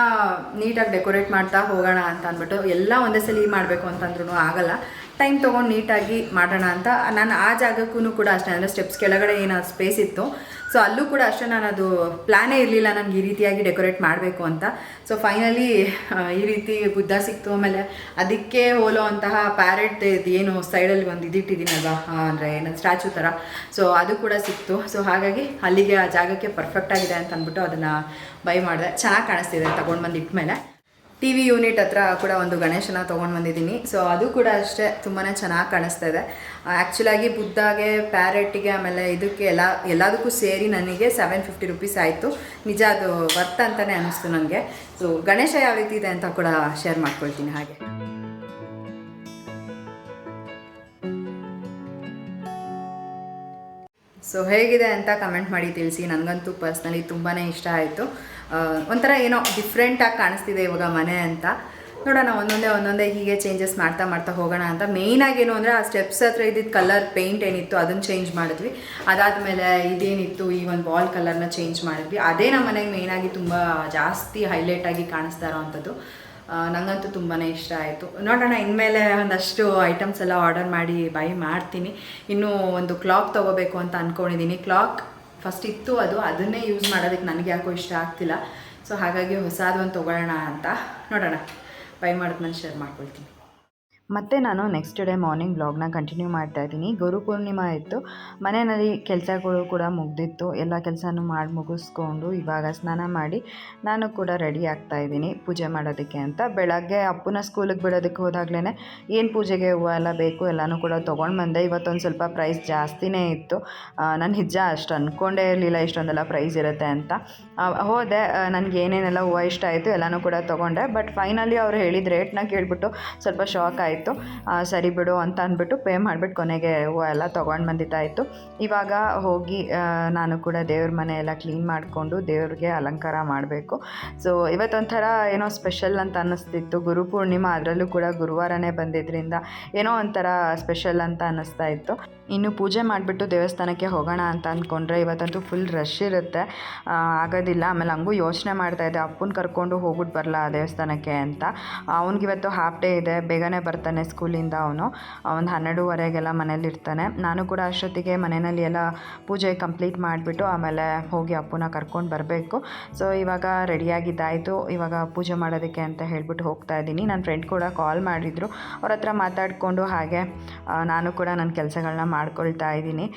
ನೀಟಾಗಿ ಡೆಕೋರೇಟ್ ಮಾಡ್ತಾ ಹೋಗೋಣ ಅಂತ ಅಂದ್ಬಿಟ್ಟು ಎಲ್ಲ ಒಂದೇ ಸಲ ಮಾಡಬೇಕು ಅಂತಂದ್ರೂ ಆಗಲ್ಲ. ಟೈಮ್ ತೊಗೊಂಡು ನೀಟಾಗಿ ಮಾಡೋಣ ಅಂತ. ನಾನು ಆ ಜಾಗಕ್ಕೂ ಕೂಡ ಅಷ್ಟೇ, ಅಂದರೆ ಸ್ಟೆಪ್ಸ್ ಕೆಳಗಡೆ ಏನೋ ಸ್ಪೇಸ್ ಇತ್ತು. ಸೊ ಅಲ್ಲೂ ಕೂಡ ಅಷ್ಟೇ ನಾನು ಅದು ಪ್ಲ್ಯಾನೇ ಇರಲಿಲ್ಲ ನನಗೆ ಈ ರೀತಿಯಾಗಿ ಡೆಕೋರೇಟ್ ಮಾಡಬೇಕು ಅಂತ. ಸೊ ಫೈನಲಿ ಈ ರೀತಿ ಬುದ್ಧ ಸಿಕ್ತು. ಆಮೇಲೆ ಅದಕ್ಕೆ ಹೋಲೋ ಅಂತಹ ಪ್ಯಾರೆಟ್ ಏನು ಸೈಡಲ್ಲಿ ಒಂದು ಇದಿಟ್ಟಿದ್ದೀನಲ್ವಾ? ಅಂದರೆ ಏನೋ ಸ್ಟ್ಯಾಚು ಥರ ಸೊ ಅದು ಕೂಡ ಸಿಕ್ತು. ಸೊ ಹಾಗಾಗಿ ಅಲ್ಲಿಗೆ ಆ ಜಾಗಕ್ಕೆ ಪರ್ಫೆಕ್ಟ್ ಆಗಿದೆ ಅಂತ ಅಂದ್ಬಿಟ್ಟು ಅದನ್ನು ಬೈ ಮಾಡಿದೆ. ಚೆನ್ನಾಗಿ ಕಾಣಿಸ್ತಿದೆ ತಗೊಂಡು ಬಂದು ಇಟ್ಮೇಲೆ. ಟಿ ವಿ ಯೂನಿಟ್ ಹತ್ರ ಕೂಡ ಒಂದು ಗಣೇಶನ ತೊಗೊಂಡು ಬಂದಿದ್ದೀನಿ. ಸೊ ಅದು ಕೂಡ ಅಷ್ಟೇ ತುಂಬಾ ಚೆನ್ನಾಗಿ ಕಾಣಿಸ್ತಾ ಇದೆ. ಆ್ಯಕ್ಚುಲಾಗಿ ಬುದ್ಧಾಗೆ ಪ್ಯಾರೆಟ್ಟಿಗೆ ಆಮೇಲೆ ಇದಕ್ಕೆ ಎಲ್ಲ, ಎಲ್ಲದಕ್ಕೂ ಸೇರಿ ನನಗೆ ಸೆವೆನ್ ಫಿಫ್ಟಿ ರುಪೀಸ್ ಆಯಿತು. ನಿಜ ಅದು ವರ್ತ್ ಅಂತಲೇ ಅನ್ನಿಸ್ತು ನನಗೆ ಸೊ ಗಣೇಶ ಯಾವ ರೀತಿ ಇದೆ ಅಂತ ಕೂಡ ಶೇರ್ ಮಾಡ್ಕೊಳ್ತೀನಿ ಹಾಗೆ. ಸೊ ಹೇಗಿದೆ ಅಂತ ಕಮೆಂಟ್ ಮಾಡಿ ತಿಳಿಸಿ. ನನಗಂತೂ ಪರ್ಸ್ನಲಿ ತುಂಬಾ ಇಷ್ಟ ಆಯಿತು. ಒಂಥರ ಏನೋ ಡಿಫ್ರೆಂಟಾಗಿ ಕಾಣಿಸ್ತಿದೆ ಇವಾಗ ಮನೆ ಅಂತ. ನೋಡೋಣ, ಒಂದೊಂದೇ ಒಂದೊಂದೇ ಹೀಗೆ ಚೇಂಜಸ್ ಮಾಡ್ತಾ ಮಾಡ್ತಾ ಹೋಗೋಣ ಅಂತ. ಮೇಯ್ನಾಗಿ ಏನು ಅಂದರೆ ಆ ಸ್ಟೆಪ್ಸ್ ಹತ್ರ ಇದ್ದಿದ್ದು ಕಲರ್ ಪೇಂಟ್ ಏನಿತ್ತು ಅದನ್ನು ಚೇಂಜ್ ಮಾಡಿದ್ವಿ. ಅದಾದಮೇಲೆ ಇದೇನಿತ್ತು, ಈ ಒಂದು ವಾಲ್ ಕಲರ್ನ ಚೇಂಜ್ ಮಾಡಿದ್ವಿ. ಅದೇ ನಮ್ಮ ಮನೆಗೆ ಮೇಯ್ನಾಗಿ ತುಂಬ ಜಾಸ್ತಿ ಹೈಲೈಟಾಗಿ ಕಾಣಿಸ್ತಾ ಇರೋವಂಥದ್ದು. ನನಗಂತೂ ನಂಗಂತೂ ತುಂಬಾ ಇಷ್ಟ ಆಯಿತು. ನೋಡೋಣ, ಇನ್ಮೇಲೆ ಒಂದಷ್ಟು ಐಟಮ್ಸ್ ಎಲ್ಲ ಆರ್ಡರ್ ಮಾಡಿ ಬೈ ಮಾಡ್ತೀನಿ. ಇನ್ನೂ ಒಂದು ಕ್ಲಾಕ್ ತೊಗೋಬೇಕು ಅಂತ ಅಂದ್ಕೊಂಡಿದ್ದೀನಿ ಕ್ಲಾಕ್ ಫಸ್ಟ್ ಇತ್ತು ಅದು, ಅದನ್ನೇ ಯೂಸ್ ಮಾಡೋದಕ್ಕೆ ನನಗೆ ಯಾಕೋ ಇಷ್ಟ ಆಗ್ತಿಲ್ಲ. ಸೊ ಹಾಗಾಗಿ ಹೊಸದು ಒಂದು ತೊಗೊಳ್ಳೋಣ ಅಂತ. ನೋಡೋಣ. ಬೈ ಮಾಡಿದ್ಮೇಲೆ ಶೇರ್ ಮಾಡ್ಕೊಳ್ತೀನಿ. ಮತ್ತೆ ನಾನು ನೆಕ್ಸ್ಟ್ ಡೇ ಮಾರ್ನಿಂಗ್ ಬ್ಲಾಗ್ನ ಕಂಟಿನ್ಯೂ ಮಾಡ್ತಾ ಇದ್ದೀನಿ. ಗುರು ಪೂರ್ಣಿಮಾ ಇತ್ತು. ಮನೆಯಲ್ಲಿ ಕೆಲಸಗಳು ಕೂಡ ಮುಗ್ದಿತ್ತು. ಎಲ್ಲ ಕೆಲಸನೂ ಮಾಡಿ ಮುಗಿಸ್ಕೊಂಡು ಇವಾಗ ಸ್ನಾನ ಮಾಡಿ ನಾನು ಕೂಡ ರೆಡಿ ಆಗ್ತಾ ಇದ್ದೀನಿ ಪೂಜೆ ಮಾಡೋದಕ್ಕೆ ಅಂತ. ಬೆಳಗ್ಗೆ ಅಪ್ಪನ ಸ್ಕೂಲಿಗೆ ಬಿಡೋದಕ್ಕೆ ಹೋದಾಗ್ಲೇ ಏನು ಪೂಜೆಗೆ ಹೂವು ಎಲ್ಲ ಬೇಕು ಎಲ್ಲನೂ ಕೂಡ ತೊಗೊಂಡು ಬಂದೆ. ಇವತ್ತೊಂದು ಸ್ವಲ್ಪ ಪ್ರೈಸ್ ಜಾಸ್ತಿನೇ ಇತ್ತು. ನಾನು ನಿಜ ಅಷ್ಟು ಅಂದ್ಕೊಂಡೇ ಇರಲಿಲ್ಲ ಇಷ್ಟೊಂದೆಲ್ಲ ಪ್ರೈಸ್ ಇರುತ್ತೆ ಅಂತ. ಹೋದೆ. ನನಗೆ ಏನೇನೆಲ್ಲ ಹೂವು ಇಷ್ಟ ಆಯಿತು ಎಲ್ಲನೂ ಕೂಡ ತೊಗೊಂಡೆ. ಬಟ್ ಫೈನಲಿ ಅವರು ಹೇಳಿದ ರೇಟ್ನ ಕೇಳಿಬಿಟ್ಟು ಸ್ವಲ್ಪ ಶಾಕ್ ಆಯಿತು. ಸರಿ ಬಿಡು ಅಂತ ಅಂದ್ಬಿಟ್ಟು ಪೇ ಮಾಡಿಬಿಟ್ಟು ಕೊನೆಗೆ ಹೂವು ಎಲ್ಲ ತೊಗೊಂಡು ಬಂದಿದ್ದಾಯಿತು ಇವಾಗ ಹೋಗಿ ನಾನು ಕೂಡ ದೇವ್ರ ಮನೆ ಎಲ್ಲ ಕ್ಲೀನ್ ಮಾಡಿಕೊಂಡು ದೇವ್ರಿಗೆ ಅಲಂಕಾರ ಮಾಡಬೇಕು. ಸೊ ಇವತ್ತೊಂಥರ ಏನೋ ಸ್ಪೆಷಲ್ ಅಂತ ಅನ್ನಿಸ್ತಿತ್ತು. ಗುರು ಪೂರ್ಣಿಮಾ ಅದರಲ್ಲೂ ಕೂಡ ಗುರುವಾರನೇ ಬಂದಿದ್ದರಿಂದ ಏನೋ ಒಂಥರ ಸ್ಪೆಷಲ್ ಅಂತ ಅನ್ನಿಸ್ತಾ ಇತ್ತು. ಇನ್ನು ಪೂಜೆ ಮಾಡಿಬಿಟ್ಟು ದೇವಸ್ಥಾನಕ್ಕೆ ಹೋಗೋಣ ಅಂತ ಅಂದ್ಕೊಂಡ್ರೆ ಇವತ್ತಂತೂ ಫುಲ್ ರಶ್ ಇರುತ್ತೆ. ಆಗೋದಿಲ್ಲ. ಆಮೇಲೆ ಹಂಗೂ ಯೋಚನೆ ಮಾಡ್ತಾಯಿದ್ದೆ ಅಪ್ಪನ ಕರ್ಕೊಂಡು ಹೋಗ್ಬಿಟ್ಟು ಬರಲ್ಲ ದೇವಸ್ಥಾನಕ್ಕೆ ಅಂತ. ಅವ್ನಿಗೆ ಇವತ್ತು ಹಾಫ್ ಡೇ ಇದೆ. ಬೇಗನೆ ಬರ್ತಾನೆ ಸ್ಕೂಲಿಂದ ಅವನು. ಒಂದು ಹನ್ನೆರಡೂವರೆಗೆಲ್ಲ ಮನೇಲಿ ಇರ್ತಾನೆ. ನಾನು ಕೂಡ ಅಷ್ಟೊತ್ತಿಗೆ ಮನೆಯಲ್ಲಿ ಎಲ್ಲ ಪೂಜೆ ಕಂಪ್ಲೀಟ್ ಮಾಡಿಬಿಟ್ಟು ಆಮೇಲೆ ಹೋಗಿ ಅಪ್ಪನ ಕರ್ಕೊಂಡು ಬರಬೇಕು. ಸೊ ಇವಾಗ ರೆಡಿಯಾಗಿದ್ದಾಯಿತು ಇವಾಗ ಪೂಜೆ ಮಾಡೋದಕ್ಕೆ ಅಂತ ಹೇಳ್ಬಿಟ್ಟು ಹೋಗ್ತಾ ಇದ್ದೀನಿ. ನನ್ನ ಫ್ರೆಂಡ್ ಕೂಡ ಕಾಲ್ ಮಾಡಿದರು. ಅವ್ರ ಹತ್ರ ಮಾತಾಡಿಕೊಂಡು ಹಾಗೆ ನಾನು ಕೂಡ ನನ್ನ ಕೆಲಸಗಳನ್ನ ಮಾಡ್ಕೊಳ್ತಾ ಇದ್ದೀನಿ.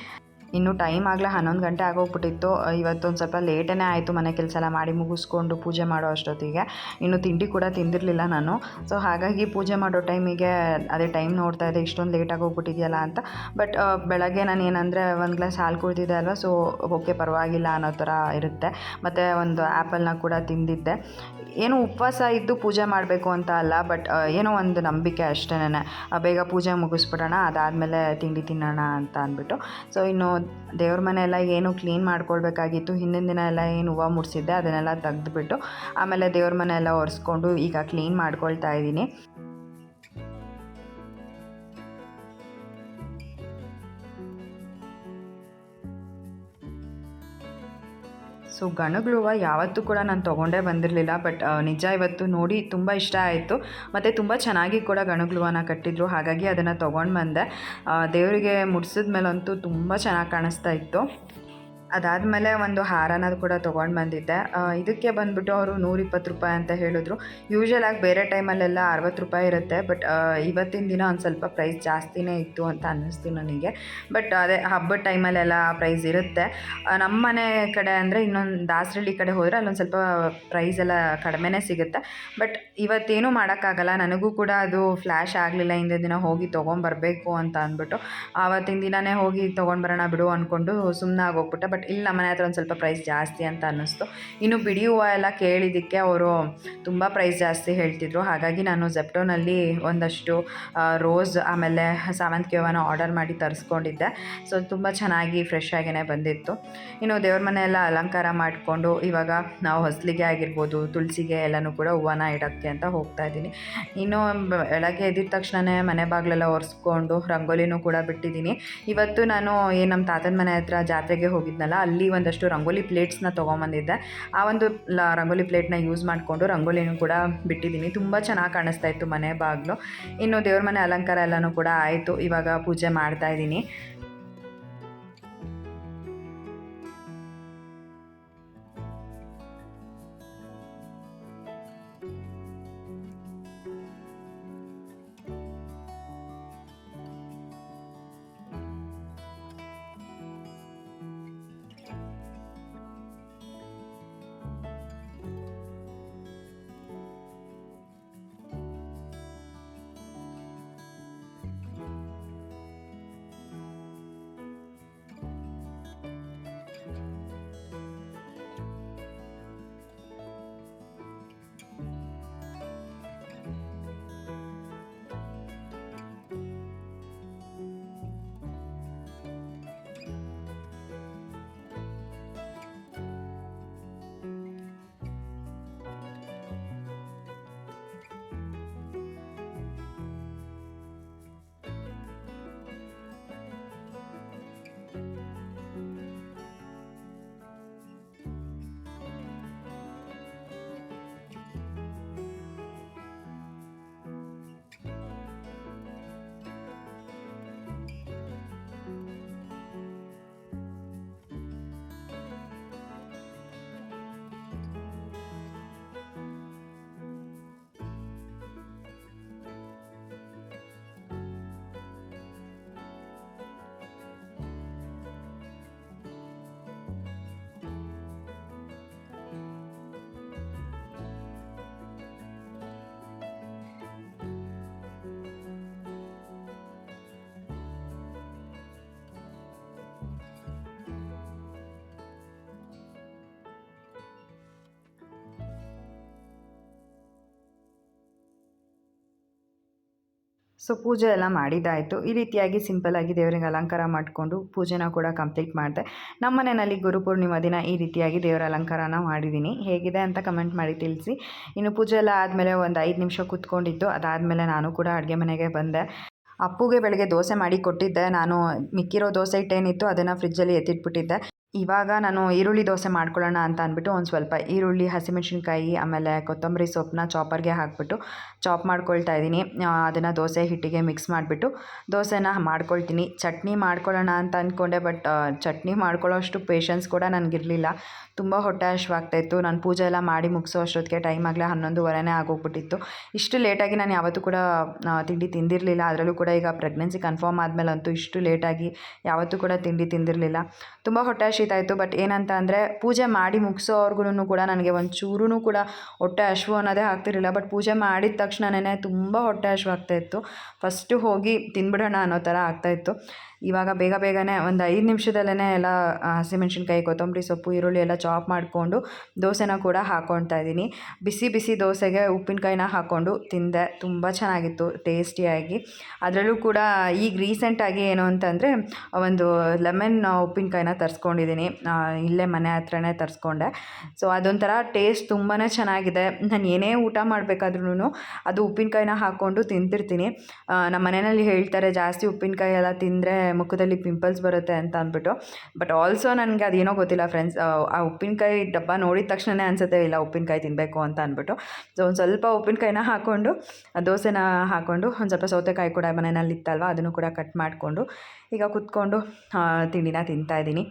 ಇನ್ನು ಟೈಮ್ ಆಗಲೇ ಹನ್ನೊಂದು ಗಂಟೆ ಆಗೋಗ್ಬಿಟ್ಟಿತ್ತು. ಇವತ್ತೊಂದು ಸ್ವಲ್ಪ ಲೇಟೇ ಆಯಿತು ಮನೆ ಕೆಲಸ ಎಲ್ಲ ಮಾಡಿ ಮುಗಿಸ್ಕೊಂಡು ಪೂಜೆ ಮಾಡೋ ಅಷ್ಟೊತ್ತಿಗೆ. ಇನ್ನು ತಿಂಡಿ ಕೂಡ ತಿಂದಿರಲಿಲ್ಲ ನಾನು. ಸೊ ಹಾಗಾಗಿ ಪೂಜೆ ಮಾಡೋ ಟೈಮಿಗೆ ಅದೇ ಟೈಮ್ ನೋಡ್ತಾ ಇದ್ದೆ. ಇಷ್ಟೊಂದು ಲೇಟಾಗಿ ಹೋಗ್ಬಿಟ್ಟಿದೆಯಲ್ಲ ಅಂತ. ಬಟ್ ಬೆಳಗ್ಗೆ ನಾನು ಏನಂದರೆ ಒಂದು ಗ್ಲಾಸ್ ಹಾಲು ಕುಡಿದಿದ್ದೆ ಅಲ್ವಾ? ಸೊ ಓಕೆ ಪರವಾಗಿಲ್ಲ ಅನ್ನೋ ಥರ ಇರುತ್ತೆ. ಮತ್ತು ಒಂದು ಆ್ಯಪಲ್ನ ಕೂಡ ತಿಂದಿದ್ದೆ. ಏನು ಉಪವಾಸ ಇದ್ದು ಪೂಜೆ ಮಾಡಬೇಕು ಅಂತ ಅಲ್ಲ ಬಟ್ ಏನೋ ಒಂದು ನಂಬಿಕೆ ಅಷ್ಟೇ ಬೇಗ ಪೂಜೆ ಮುಗಿಸ್ಬಿಡೋಣ, ಅದಾದಮೇಲೆ ತಿಂಡಿ ತಿನ್ನೋಣ ಅಂತ ಅಂದ್ಬಿಟ್ಟು. ಸೊ ಇನ್ನು ದೇವ್ರ ಮನೆ ಎಲ್ಲ ಏನು ಕ್ಲೀನ್ ಮಾಡ್ಕೊಳ್ಬೇಕಾಗಿತ್ತು, ಹಿಂದಿನ ದಿನ ಎಲ್ಲ ಏನು ಹೂವು ಮುಡಿಸಿದ್ದೆ, ಅದನ್ನೆಲ್ಲ ತೆಗೆದುಬಿಟ್ಟು, ಆಮೇಲೆ ದೇವ್ರ ಮನೆ ಎಲ್ಲ ಒರೆಸ್ಕೊಂಡು ಈಗ ಕ್ಲೀನ್ ಮಾಡ್ಕೊಳ್ತಾ ಇದ್ದೀನಿ. ಸೊ ಗಣಗಳು ಹೂವು ಯಾವತ್ತೂ ಕೂಡ ನಾನು ತೊಗೊಂಡೇ ಬಂದಿರಲಿಲ್ಲ, ಬಟ್ ನಿಜ ಇವತ್ತು ನೋಡಿ ತುಂಬ ಇಷ್ಟ ಆಯಿತು. ಮತ್ತು ತುಂಬ ಚೆನ್ನಾಗಿ ಕೂಡ ಹೂವನ ಕಟ್ಟಿದ್ರು, ಹಾಗಾಗಿ ಅದನ್ನು ತೊಗೊಂಡು ಬಂದೆ. ದೇವರಿಗೆ ಮುಡ್ಸಿದ ಮೇಲಂತೂ ತುಂಬ ಚೆನ್ನಾಗಿ ಕಾಣಿಸ್ತಾ ಇತ್ತು. ಅದಾದಮೇಲೆ ಒಂದು ಹಾರನ ಕೂಡ ತೊಗೊಂಡು ಬಂದಿದ್ದೆ. ಇದಕ್ಕೆ ಬಂದ್ಬಿಟ್ಟು ಅವರು ನೂರಿಪ್ಪತ್ತು ರೂಪಾಯಿ ಅಂತ ಹೇಳಿದ್ರು. ಯೂಶ್ವಲ್ ಆಗಿ ಬೇರೆ ಟೈಮಲ್ಲೆಲ್ಲ ಅರವತ್ತು ರೂಪಾಯಿ ಇರುತ್ತೆ ಬಟ್ ಇವತ್ತಿನ ದಿನ ಒಂದು ಸ್ವಲ್ಪ ಪ್ರೈಸ್ ಜಾಸ್ತಿನೇ ಇತ್ತು ಅಂತ ಅನ್ನಿಸ್ತು ನನಗೆ. ಬಟ್ ಅದೇ ಹಬ್ಬದ ಟೈಮಲ್ಲೆಲ್ಲ ಪ್ರೈಸ್ ಇರುತ್ತೆ. ನಮ್ಮ ಮನೆ ಕಡೆ ಅಂದರೆ ಇನ್ನೊಂದು ದಾಸರಳ್ಳಿ ಕಡೆ ಹೋದರೆ ಅಲ್ಲೊಂದು ಸ್ವಲ್ಪ ಪ್ರೈಸ್ ಎಲ್ಲ ಕಡಿಮೆನೇ ಸಿಗುತ್ತೆ. ಬಟ್ ಇವತ್ತೇನು ಮಾಡೋಕ್ಕಾಗಲ್ಲ, ನನಗೂ ಕೂಡ ಅದು ಫ್ಲ್ಯಾಶ್ ಆಗಲಿಲ್ಲ, ಹಿಂದೆ ದಿನ ಹೋಗಿ ತೊಗೊಂಡ್ಬರ್ಬೇಕು ಅಂತ ಅಂದ್ಬಿಟ್ಟು. ಆವತ್ತಿನ ದಿನವೇ ಹೋಗಿ ತೊಗೊಂಡ್ಬರೋಣ ಬಿಡು ಅಂದ್ಕೊಂಡು ಸುಮ್ಮನೆ ಆಗೋಗ್ಬಿಟ್ಟೆ ಬಟ್ ಬಟ್ ಇಲ್ಲಿ ನಮ್ಮನೆ ಹತ್ರ ಒಂದು ಸ್ವಲ್ಪ ಪ್ರೈಸ್ ಜಾಸ್ತಿ ಅಂತ ಅನ್ನಿಸ್ತು. ಇನ್ನು ಬಿಡಿ ಹೂವು ಎಲ್ಲ ಕೇಳಿದ್ದಕ್ಕೆ ಅವರು ತುಂಬ ಪ್ರೈಸ್ ಜಾಸ್ತಿ ಹೇಳ್ತಿದ್ರು. ಹಾಗಾಗಿ ನಾನು ಜೆಪ್ಟೋನಲ್ಲಿ ಒಂದಷ್ಟು ರೋಸ್ ಆಮೇಲೆ ಸಾವಂತಿಗೆ ಹೂವನ ಆರ್ಡರ್ ಮಾಡಿ ತರಿಸ್ಕೊಂಡಿದ್ದೆ. ಸೊ ತುಂಬ ಚೆನ್ನಾಗಿ ಫ್ರೆಶ್ ಆಗೇ ಬಂದಿತ್ತು. ಇನ್ನು ದೇವ್ರ ಮನೆ ಎಲ್ಲ ಅಲಂಕಾರ ಮಾಡಿಕೊಂಡು ಇವಾಗ ನಾವು ಹೊಸಲಿಗೆ ಆಗಿರ್ಬೋದು, ತುಳಸಿಗೆ ಎಲ್ಲನೂ ಕೂಡ ಹೂವನ ಇಡೋಕ್ಕೆ ಅಂತ ಹೋಗ್ತಾ ಇದ್ದೀನಿ. ಇನ್ನು ಬೆಳಗ್ಗೆ ಎದ್ದಿದ ತಕ್ಷಣವೇ ಮನೆ ಬಾಗಿಲೆಲ್ಲ ಒರೆಸ್ಕೊಂಡು, ರಂಗೋಲಿನೂ ಕೂಡ ಬಿಟ್ಟಿದ್ದೀನಿ. ಇವತ್ತು ನಾನು ಏನು ನಮ್ಮ ತಾತನ ಮನೆ ಹತ್ರ ಜಾತ್ರೆಗೆ ಹೋಗಿದ್ನಲ್ಲ ಅಲ್ಲಿ ಒಂದಷ್ಟು ರಂಗೋಲಿ ಪ್ಲೇಟ್ಸ್ನ ತೊಗೊಂಬಂದಿದ್ದೆ. ಆ ಒಂದು ಲ, ರಂಗೋಲಿ ಪ್ಲೇಟ್ನ ಯೂಸ್ ಮಾಡಿಕೊಂಡು ರಂಗೋಲಿನೂ ಕೂಡ ಬಿಟ್ಟಿದ್ದೀನಿ. ತುಂಬ ಚೆನ್ನಾಗಿ ಕಾಣಿಸ್ತಾ ಇತ್ತು ಮನೆ ಬಾಗಿಲು. ಇನ್ನು ದೇವ್ರ ಮನೆ ಅಲಂಕಾರ ಎಲ್ಲನೂ ಕೂಡ ಆಯಿತು. ಇವಾಗ ಪೂಜೆ ಮಾಡ್ತಾ ಇದ್ದೀನಿ. ಸೊ ಪೂಜೆ ಎಲ್ಲ ಮಾಡಿದ್ದಾಯಿತು. ಈ ರೀತಿಯಾಗಿ ಸಿಂಪಲ್ಲಾಗಿ ದೇವರಿಗೆ ಅಲಂಕಾರ ಮಾಡಿಕೊಂಡು ಪೂಜೆನ ಕೂಡ ಕಂಪ್ಲೀಟ್ ಮಾಡಿದೆ. ನಮ್ಮ ಮನೆಯಲ್ಲಿ ಗುರುಪೂರ್ಣಿಮಾ ದಿನ ಈ ರೀತಿಯಾಗಿ ದೇವರ ಅಲಂಕಾರನ ಮಾಡಿದ್ದೀನಿ. ಹೇಗಿದೆ ಅಂತ ಕಮೆಂಟ್ ಮಾಡಿ ತಿಳಿಸಿ. ಇನ್ನು ಪೂಜೆ ಎಲ್ಲ ಆದಮೇಲೆ ಒಂದು ಐದು ನಿಮಿಷ ಕೂತ್ಕೊಂಡಿದ್ದು. ಅದಾದಮೇಲೆ ನಾನು ಕೂಡ ಅಡುಗೆ ಮನೆಗೆ ಬಂದೆ. ಅಪ್ಪುಗೆ ಬೆಳಗ್ಗೆ ದೋಸೆ ಮಾಡಿ ಕೊಟ್ಟಿದ್ದೆ. ನಾನು ಮಿಕ್ಕಿರೋ ದೋಸೆ ಹಿಟ್ಟೇನಿತ್ತು, ಅದನ್ನು ಫ್ರಿಜ್ಜಲ್ಲಿ ಎತ್ತಿಟ್ಬಿಟ್ಟಿದ್ದೆ. ಇವಾಗ ನಾನು ಈರುಳ್ಳಿ ದೋಸೆ ಮಾಡ್ಕೊಳ್ಳೋಣ ಅಂತ ಅಂದ್ಬಿಟ್ಟು ಒಂದು ಸ್ವಲ್ಪ ಈರುಳ್ಳಿ, ಹಸಿಮೆಣ್ಸಿನ್ಕಾಯಿ, ಆಮೇಲೆ ಕೊತ್ತಂಬರಿ ಸೊಪ್ಪನ್ನ ಚಾಪರ್ಗೆ ಹಾಕಿಬಿಟ್ಟು ಚಾಪ್ ಮಾಡ್ಕೊಳ್ತಾ ಇದ್ದೀನಿ. ಅದನ್ನು ದೋಸೆ ಹಿಟ್ಟಿಗೆ ಮಿಕ್ಸ್ ಮಾಡಿಬಿಟ್ಟು ದೋಸೆನ ಮಾಡ್ಕೊಳ್ತೀನಿ. ಚಟ್ನಿ ಮಾಡ್ಕೊಳ್ಳೋಣ ಅಂತ ಅಂದ್ಕೊಂಡೆ ಬಟ್ ಚಟ್ನಿ ಮಾಡ್ಕೊಳ್ಳೋ ಅಷ್ಟು ಪೇಷನ್ಸ್ ಕೂಡ ನನಗಿರಲಿಲ್ಲ. ತುಂಬ ಹೊಟ್ಟೆ ಹಶ್ವಾಗ್ತಾಯಿತ್ತು ನಾನು ಪೂಜೆ ಎಲ್ಲ ಮಾಡಿ ಮುಗಿಸೋ ಅಷ್ಟೊತ್ತಿಗೆ ಟೈಮ್ ಆಗಲೇ ಹನ್ನೊಂದುವರೆನೇ ಆಗೋಗ್ಬಿಟ್ಟಿತ್ತು. ಇಷ್ಟು ಲೇಟಾಗಿ ನಾನು ಯಾವತ್ತೂ ಕೂಡ ತಿಂಡಿ ತಿಂದಿರಲಿಲ್ಲ. ಅದರಲ್ಲೂ ಕೂಡ ಈಗ ಪ್ರೆಗ್ನೆನ್ಸಿ ಕನ್ಫರ್ಮ್ ಆದಮೇಲಂತೂ ಇಷ್ಟು ಲೇಟಾಗಿ ಯಾವತ್ತೂ ಕೂಡ ತಿಂಡಿ ತಿಂದಿರಲಿಲ್ಲ. ತುಂಬ ಹೊಟ್ಟೆ ಹಸಿತಾಯಿತ್ತು ಬಟ್ ಏನಂತ ಅಂದರೆ, ಪೂಜೆ ಮಾಡಿ ಮುಗಿಸೋವರೆಗೂ ಕೂಡ ನನಗೆ ಒಂಚೂರೂ ಚೂರೂ ಕೂಡ ಹೊಟ್ಟೆ ಹಶ್ವು ಅನ್ನೋದೇ ಆಗ್ತಿರಲಿಲ್ಲ. ಬಟ್ ಪೂಜೆ ಮಾಡಿದ ತಕ್ಷಣನೇ ತುಂಬ ಹೊಟ್ಟೆ ಹಶ್ವಾಗ್ತಾಯಿತ್ತು ಫಸ್ಟು ಹೋಗಿ ತಿಂದ್ಬಿಡೋಣ ಅನ್ನೋ ಥರ ಆಗ್ತಾಯಿತ್ತು. ಇವಾಗ ಬೇಗ ಬೇಗನೆ ಒಂದು ಐದು ನಿಮಿಷದಲ್ಲೇ ಎಲ್ಲ ಹಸಿಮೆಣಸಿನ್ಕಾಯಿ, ಕೊತ್ತಂಬರಿ ಸೊಪ್ಪು, ಈರುಳ್ಳಿ ಎಲ್ಲ ಚಾಪ್ ಮಾಡಿಕೊಂಡು ದೋಸೆನ ಕೂಡ ಹಾಕ್ಕೊಳ್ತಾ ಇದ್ದೀನಿ. ಬಿಸಿ ಬಿಸಿ ದೋಸೆಗೆ ಉಪ್ಪಿನಕಾಯಿನ ಹಾಕ್ಕೊಂಡು ತಿಂದೆ. ತುಂಬ ಚೆನ್ನಾಗಿತ್ತು, ಟೇಸ್ಟಿಯಾಗಿ. ಅದರಲ್ಲೂ ಕೂಡ ಈಗ ರೀಸೆಂಟಾಗಿ ಏನು ಅಂತಂದರೆ, ಒಂದು ಲೆಮನ್ ಉಪ್ಪಿನಕಾಯಿನ ತರಿಸ್ಕೊಂಡಿದ್ದೀನಿ. ಇಲ್ಲೇ ಮನೆ ಹತ್ರನೇ ತರಿಸ್ಕೊಂಡೆ. ಸೊ ಅದೊಂಥರ ಟೇಸ್ಟ್ ತುಂಬಾ ಚೆನ್ನಾಗಿದೆ. ನಾನು ಏನೇ ಊಟ ಮಾಡಬೇಕಾದ್ರೂ ಅದು ಉಪ್ಪಿನಕಾಯಿನ ಹಾಕ್ಕೊಂಡು ತಿಂತಿರ್ತೀನಿ. ನಮ್ಮ ಮನೆಯಲ್ಲಿ ಹೇಳ್ತಾರೆ ಜಾಸ್ತಿ ಉಪ್ಪಿನಕಾಯಿ ಎಲ್ಲ ತಿಂದರೆ ಮುಖದಲ್ಲಿ ಪಿಂಪಲ್ಸ್ ಬರುತ್ತೆ ಅಂತ ಅಂದ್ಬಿಟ್ಟು. ಬಟ್ ಆಲ್ಸೋ ನನಗೆ ಅದೇನೋ ಗೊತ್ತಿಲ್ಲ ಫ್ರೆಂಡ್ಸ್ ಆ ಉಪ್ಪಿನಕಾಯಿ ಡಬ್ಬ ನೋಡಿದ ತಕ್ಷಣವೇ ಅನಿಸುತ್ತೆ, ಇಲ್ಲ ಉಪ್ಪಿನಕಾಯಿ ತಿನ್ನಬೇಕು ಅಂತ ಅಂದ್ಬಿಟ್ಟು. ಸೊ ಒಂದು ಸ್ವಲ್ಪ ಉಪ್ಪಿನಕಾಯಿನ ಹಾಕ್ಕೊಂಡು ದೋಸೆನ ಹಾಕ್ಕೊಂಡು ಒಂದು ಸ್ವಲ್ಪ ಸೌತೆಕಾಯಿ ಕೂಡ ಮನೆಯಲ್ಲಿ ಇತ್ತಲ್ವ, ಅದನ್ನು ಕೂಡ ಕಟ್ ಮಾಡಿಕೊಂಡು, ಈಗ ಕುತ್ಕೊಂಡು ತಿಂಡಿನ ತಿಂತಾ ಇದ್ದೀನಿ.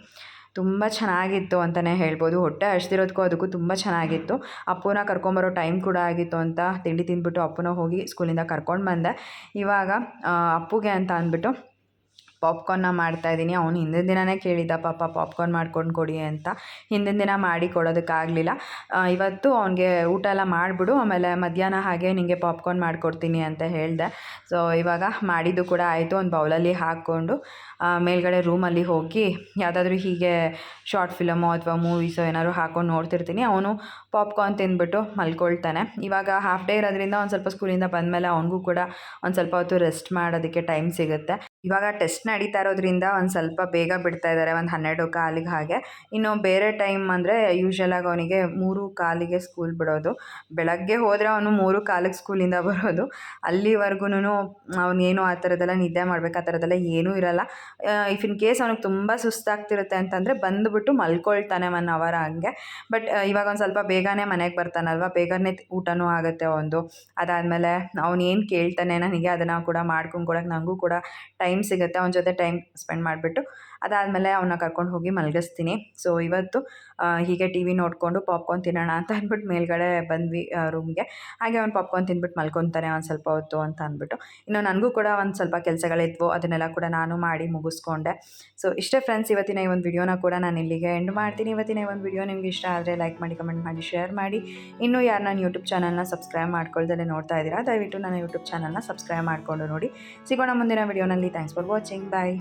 ತುಂಬ ಚೆನ್ನಾಗಿತ್ತು ಅಂತಲೇ ಹೇಳ್ಬೋದು. ಹೊಟ್ಟೆ ಹಚ್ತಿರೋದಕ್ಕೂ ಅದಕ್ಕೂ ತುಂಬ ಚೆನ್ನಾಗಿತ್ತು. ಅಪ್ಪನ ಕರ್ಕೊಂಬರೋ ಟೈಮ್ ಕೂಡ ಆಗಿತ್ತು ಅಂತ ತಿಂಡಿ ತಿಂದ್ಬಿಟ್ಟು ಅಪ್ಪನ ಹೋಗಿ ಸ್ಕೂಲಿಂದ ಕರ್ಕೊಂಡು ಬಂದೆ. ಇವಾಗ ಅಪ್ಪುಗೆ ಅಂತ ಅಂದ್ಬಿಟ್ಟು ಪಾಪ್ಕಾರ್ನ್ನ ಮಾಡ್ತಾಯಿದ್ದೀನಿ ಅವನು ಹಿಂದಿನ ದಿನವೇ ಕೇಳಿದ್ದ ಪಾಪ ಪಾಪ್ಕಾರ್ನ್ ಮಾಡ್ಕೊಂಡು ಕೊಡಿ ಅಂತ. ಹಿಂದಿನ ದಿನ ಮಾಡಿ ಕೊಡೋದಕ್ಕಾಗಲಿಲ್ಲ. ಇವತ್ತು ಅವನಿಗೆ ಊಟ ಎಲ್ಲ ಮಾಡಿಬಿಡು, ಆಮೇಲೆ ಮಧ್ಯಾಹ್ನ ಹಾಗೆ ನಿನಗೆ ಪಾಪ್ಕಾರ್ನ್ ಮಾಡಿಕೊಡ್ತೀನಿ ಅಂತ ಹೇಳಿದೆ. ಸೊ ಇವಾಗ ಮಾಡಿದ್ದು ಕೂಡ ಆಯಿತು. ಒಂದು ಬೌಲಲ್ಲಿ ಹಾಕ್ಕೊಂಡು ಮೇಲ್ಗಡೆ ರೂಮಲ್ಲಿ ಹೋಗಿ ಯಾವುದಾದ್ರೂ ಹೀಗೆ ಶಾರ್ಟ್ ಫಿಲಮು ಅಥವಾ ಮೂವೀಸೋ ಏನಾದ್ರು ಹಾಕ್ಕೊಂಡು ನೋಡ್ತಿರ್ತೀನಿ. ಅವನು ಪಾಪ್ಕಾರ್ನ್ ತಿಂದ್ಬಿಟ್ಟು ಮಲ್ಕೊಳ್ತಾನೆ. ಇವಾಗ ಹಾಫ್ ಡೇ ಇರೋದ್ರಿಂದ ಒಂದು ಸ್ವಲ್ಪ ಸ್ಕೂಲಿಂದ ಬಂದಮೇಲೆ ಅವನಿಗೂ ಕೂಡ ಒಂದು ಸ್ವಲ್ಪ ಹೊತ್ತು ರೆಸ್ಟ್ ಮಾಡೋದಕ್ಕೆ ಟೈಮ್ ಸಿಗುತ್ತೆ. ಇವಾಗ ಟೆಸ್ಟ್ ನಡೀತಾ ಇರೋದ್ರಿಂದ ಒಂದು ಸ್ವಲ್ಪ ಬೇಗ ಬಿಡ್ತಾ ಇದ್ದಾರೆ ಒಂದು ಹನ್ನೆರಡು ಕಾಲಿಗೆ ಹಾಗೆ. ಇನ್ನು ಬೇರೆ ಟೈಮ್ ಅಂದರೆ ಯೂಶ್ವಲಾಗಿ ಅವನಿಗೆ ಮೂರು ಕಾಲಿಗೆ ಸ್ಕೂಲ್ ಬಿಡೋದು. ಬೆಳಗ್ಗೆ ಹೋದರೆ ಅವನು ಮೂರು ಕಾಲಿಗೆ ಸ್ಕೂಲಿಂದ ಬರೋದು. ಅಲ್ಲಿವರೆಗೂ ಅವನೇನು ಆ ಥರದ್ದೆಲ್ಲ ನಿದ್ದೆ ಮಾಡಬೇಕು, ಆ ಥರದ್ದೆಲ್ಲ ಏನೂ ಇರಲ್ಲ. ಇಫ್ ಇನ್ ಕೇಸ್ ಅವನಿಗೆ ತುಂಬ ಸುಸ್ತಾಗ್ತಿರುತ್ತೆ ಅಂತಂದರೆ ಬಂದುಬಿಟ್ಟು ಮಲ್ಕೊಳ್ತಾನೆ ಒನ್ ಅವರ್ ಹಂಗೆ. ಬಟ್ ಇವಾಗ ಒಂದು ಸ್ವಲ್ಪ ಬೇಗನೆ ಮನೆಗೆ ಬರ್ತಾನಲ್ವ, ಬೇಗನೆ ಊಟನೂ ಆಗುತ್ತೆ ಒಂದು ಅದಾದಮೇಲೆ ಅವನೇನು ಕೇಳ್ತಾನೆ, ನನಗೆ ಅದನ್ನು ಕೂಡ ಮಾಡ್ಕೊಂಡು ಕೊಡೋಕೆ ನನಗೂ ಕೂಡ ಟೈಮ್ ಸಿಗುತ್ತೆ. ಅವನ ಜೊತೆ ಟೈಮ್ ಸ್ಪೆಂಡ್ ಮಾಡಿಬಿಟ್ಟು ಅದಾದಮೇಲೆ ಅವನ್ನ ಕರ್ಕೊಂಡು ಹೋಗಿ ಮಲಗಿಸ್ತೀನಿ. ಸೊ ಇವತ್ತು ಹೀಗೆ ಟಿ ವಿ ನೋಡಿಕೊಂಡು ಪಾಪ್ಕಾರ್ನ್ ತಿನ್ನೋಣ ಅಂತ ಅಂದ್ಬಿಟ್ಟು ಮೇಲ್ಗಡೆ ಬಂದ್ವಿ ರೂಮ್ಗೆ ಹಾಗೆ ಅವ್ನು ಪಾಪ್ಕಾರ್ನ್ ತಿಂದ್ಬಿಟ್ಟು ಮಲ್ಕೊತಾನೆ ಒಂದು ಸ್ವಲ್ಪ ಹೊತ್ತು ಅಂತ ಅಂದ್ಬಿಟ್ಟು. ಇನ್ನು ನನಗೂ ಕೂಡ ಒಂದು ಸ್ವಲ್ಪ ಕೆಲಸಗಳಿದ್ವು, ಅದನ್ನೆಲ್ಲ ಕೂಡ ನಾನು ಮಾಡಿ ಮುಗಿಸ್ಕೊಂಡೆ. ಸೊ ಇಷ್ಟೇ ಫ್ರೆಂಡ್ಸ್ ಇವತ್ತಿನ ಈ ಒಂದು ವಿಡಿಯೋನ ಕೂಡ ನಾನು ಇಲ್ಲಿಗೆ ಎಂಡ್ ಮಾಡ್ತೀನಿ. ಇವತ್ತಿನ ಈ ಒಂದು ವಿಡಿಯೋ ನಿಮ್ಗೆ ಇಷ್ಟ ಆದರೆ ಲೈಕ್ ಮಾಡಿ ಕಮೆಂಟ್ ಮಾಡಿ ಶೇರ್ ಮಾಡಿ. ಇನ್ನೂ ಯಾರು ನಾನು ಯೂಟ್ಯೂಬ್ ಚಾನಲ್ನ ಸಬ್ಸ್ಕ್ರೈಬ್ ಮಾಡ್ಕೊಳ್ದಲ್ಲೇ ನೋಡ್ತಾ ಇದ್ದೀರಾ, ದಯವಿಟ್ಟು ನನ್ನ ಯೂಟ್ಯೂಬ್ ಚಾನಲ್ನ ಸಬ್ಸ್ಕ್ರೈಬ್ ಮಾಡಿಕೊಂಡು ನೋಡಿ. ಸಿಗೋಣ ಮುಂದಿನ ವಿಡಿಯೋನಲ್ಲಿ ಥ್ಯಾಂಕ್ಸ್ ಫಾರ್ ವಾಚಿಂಗ್ ಬಾಯ್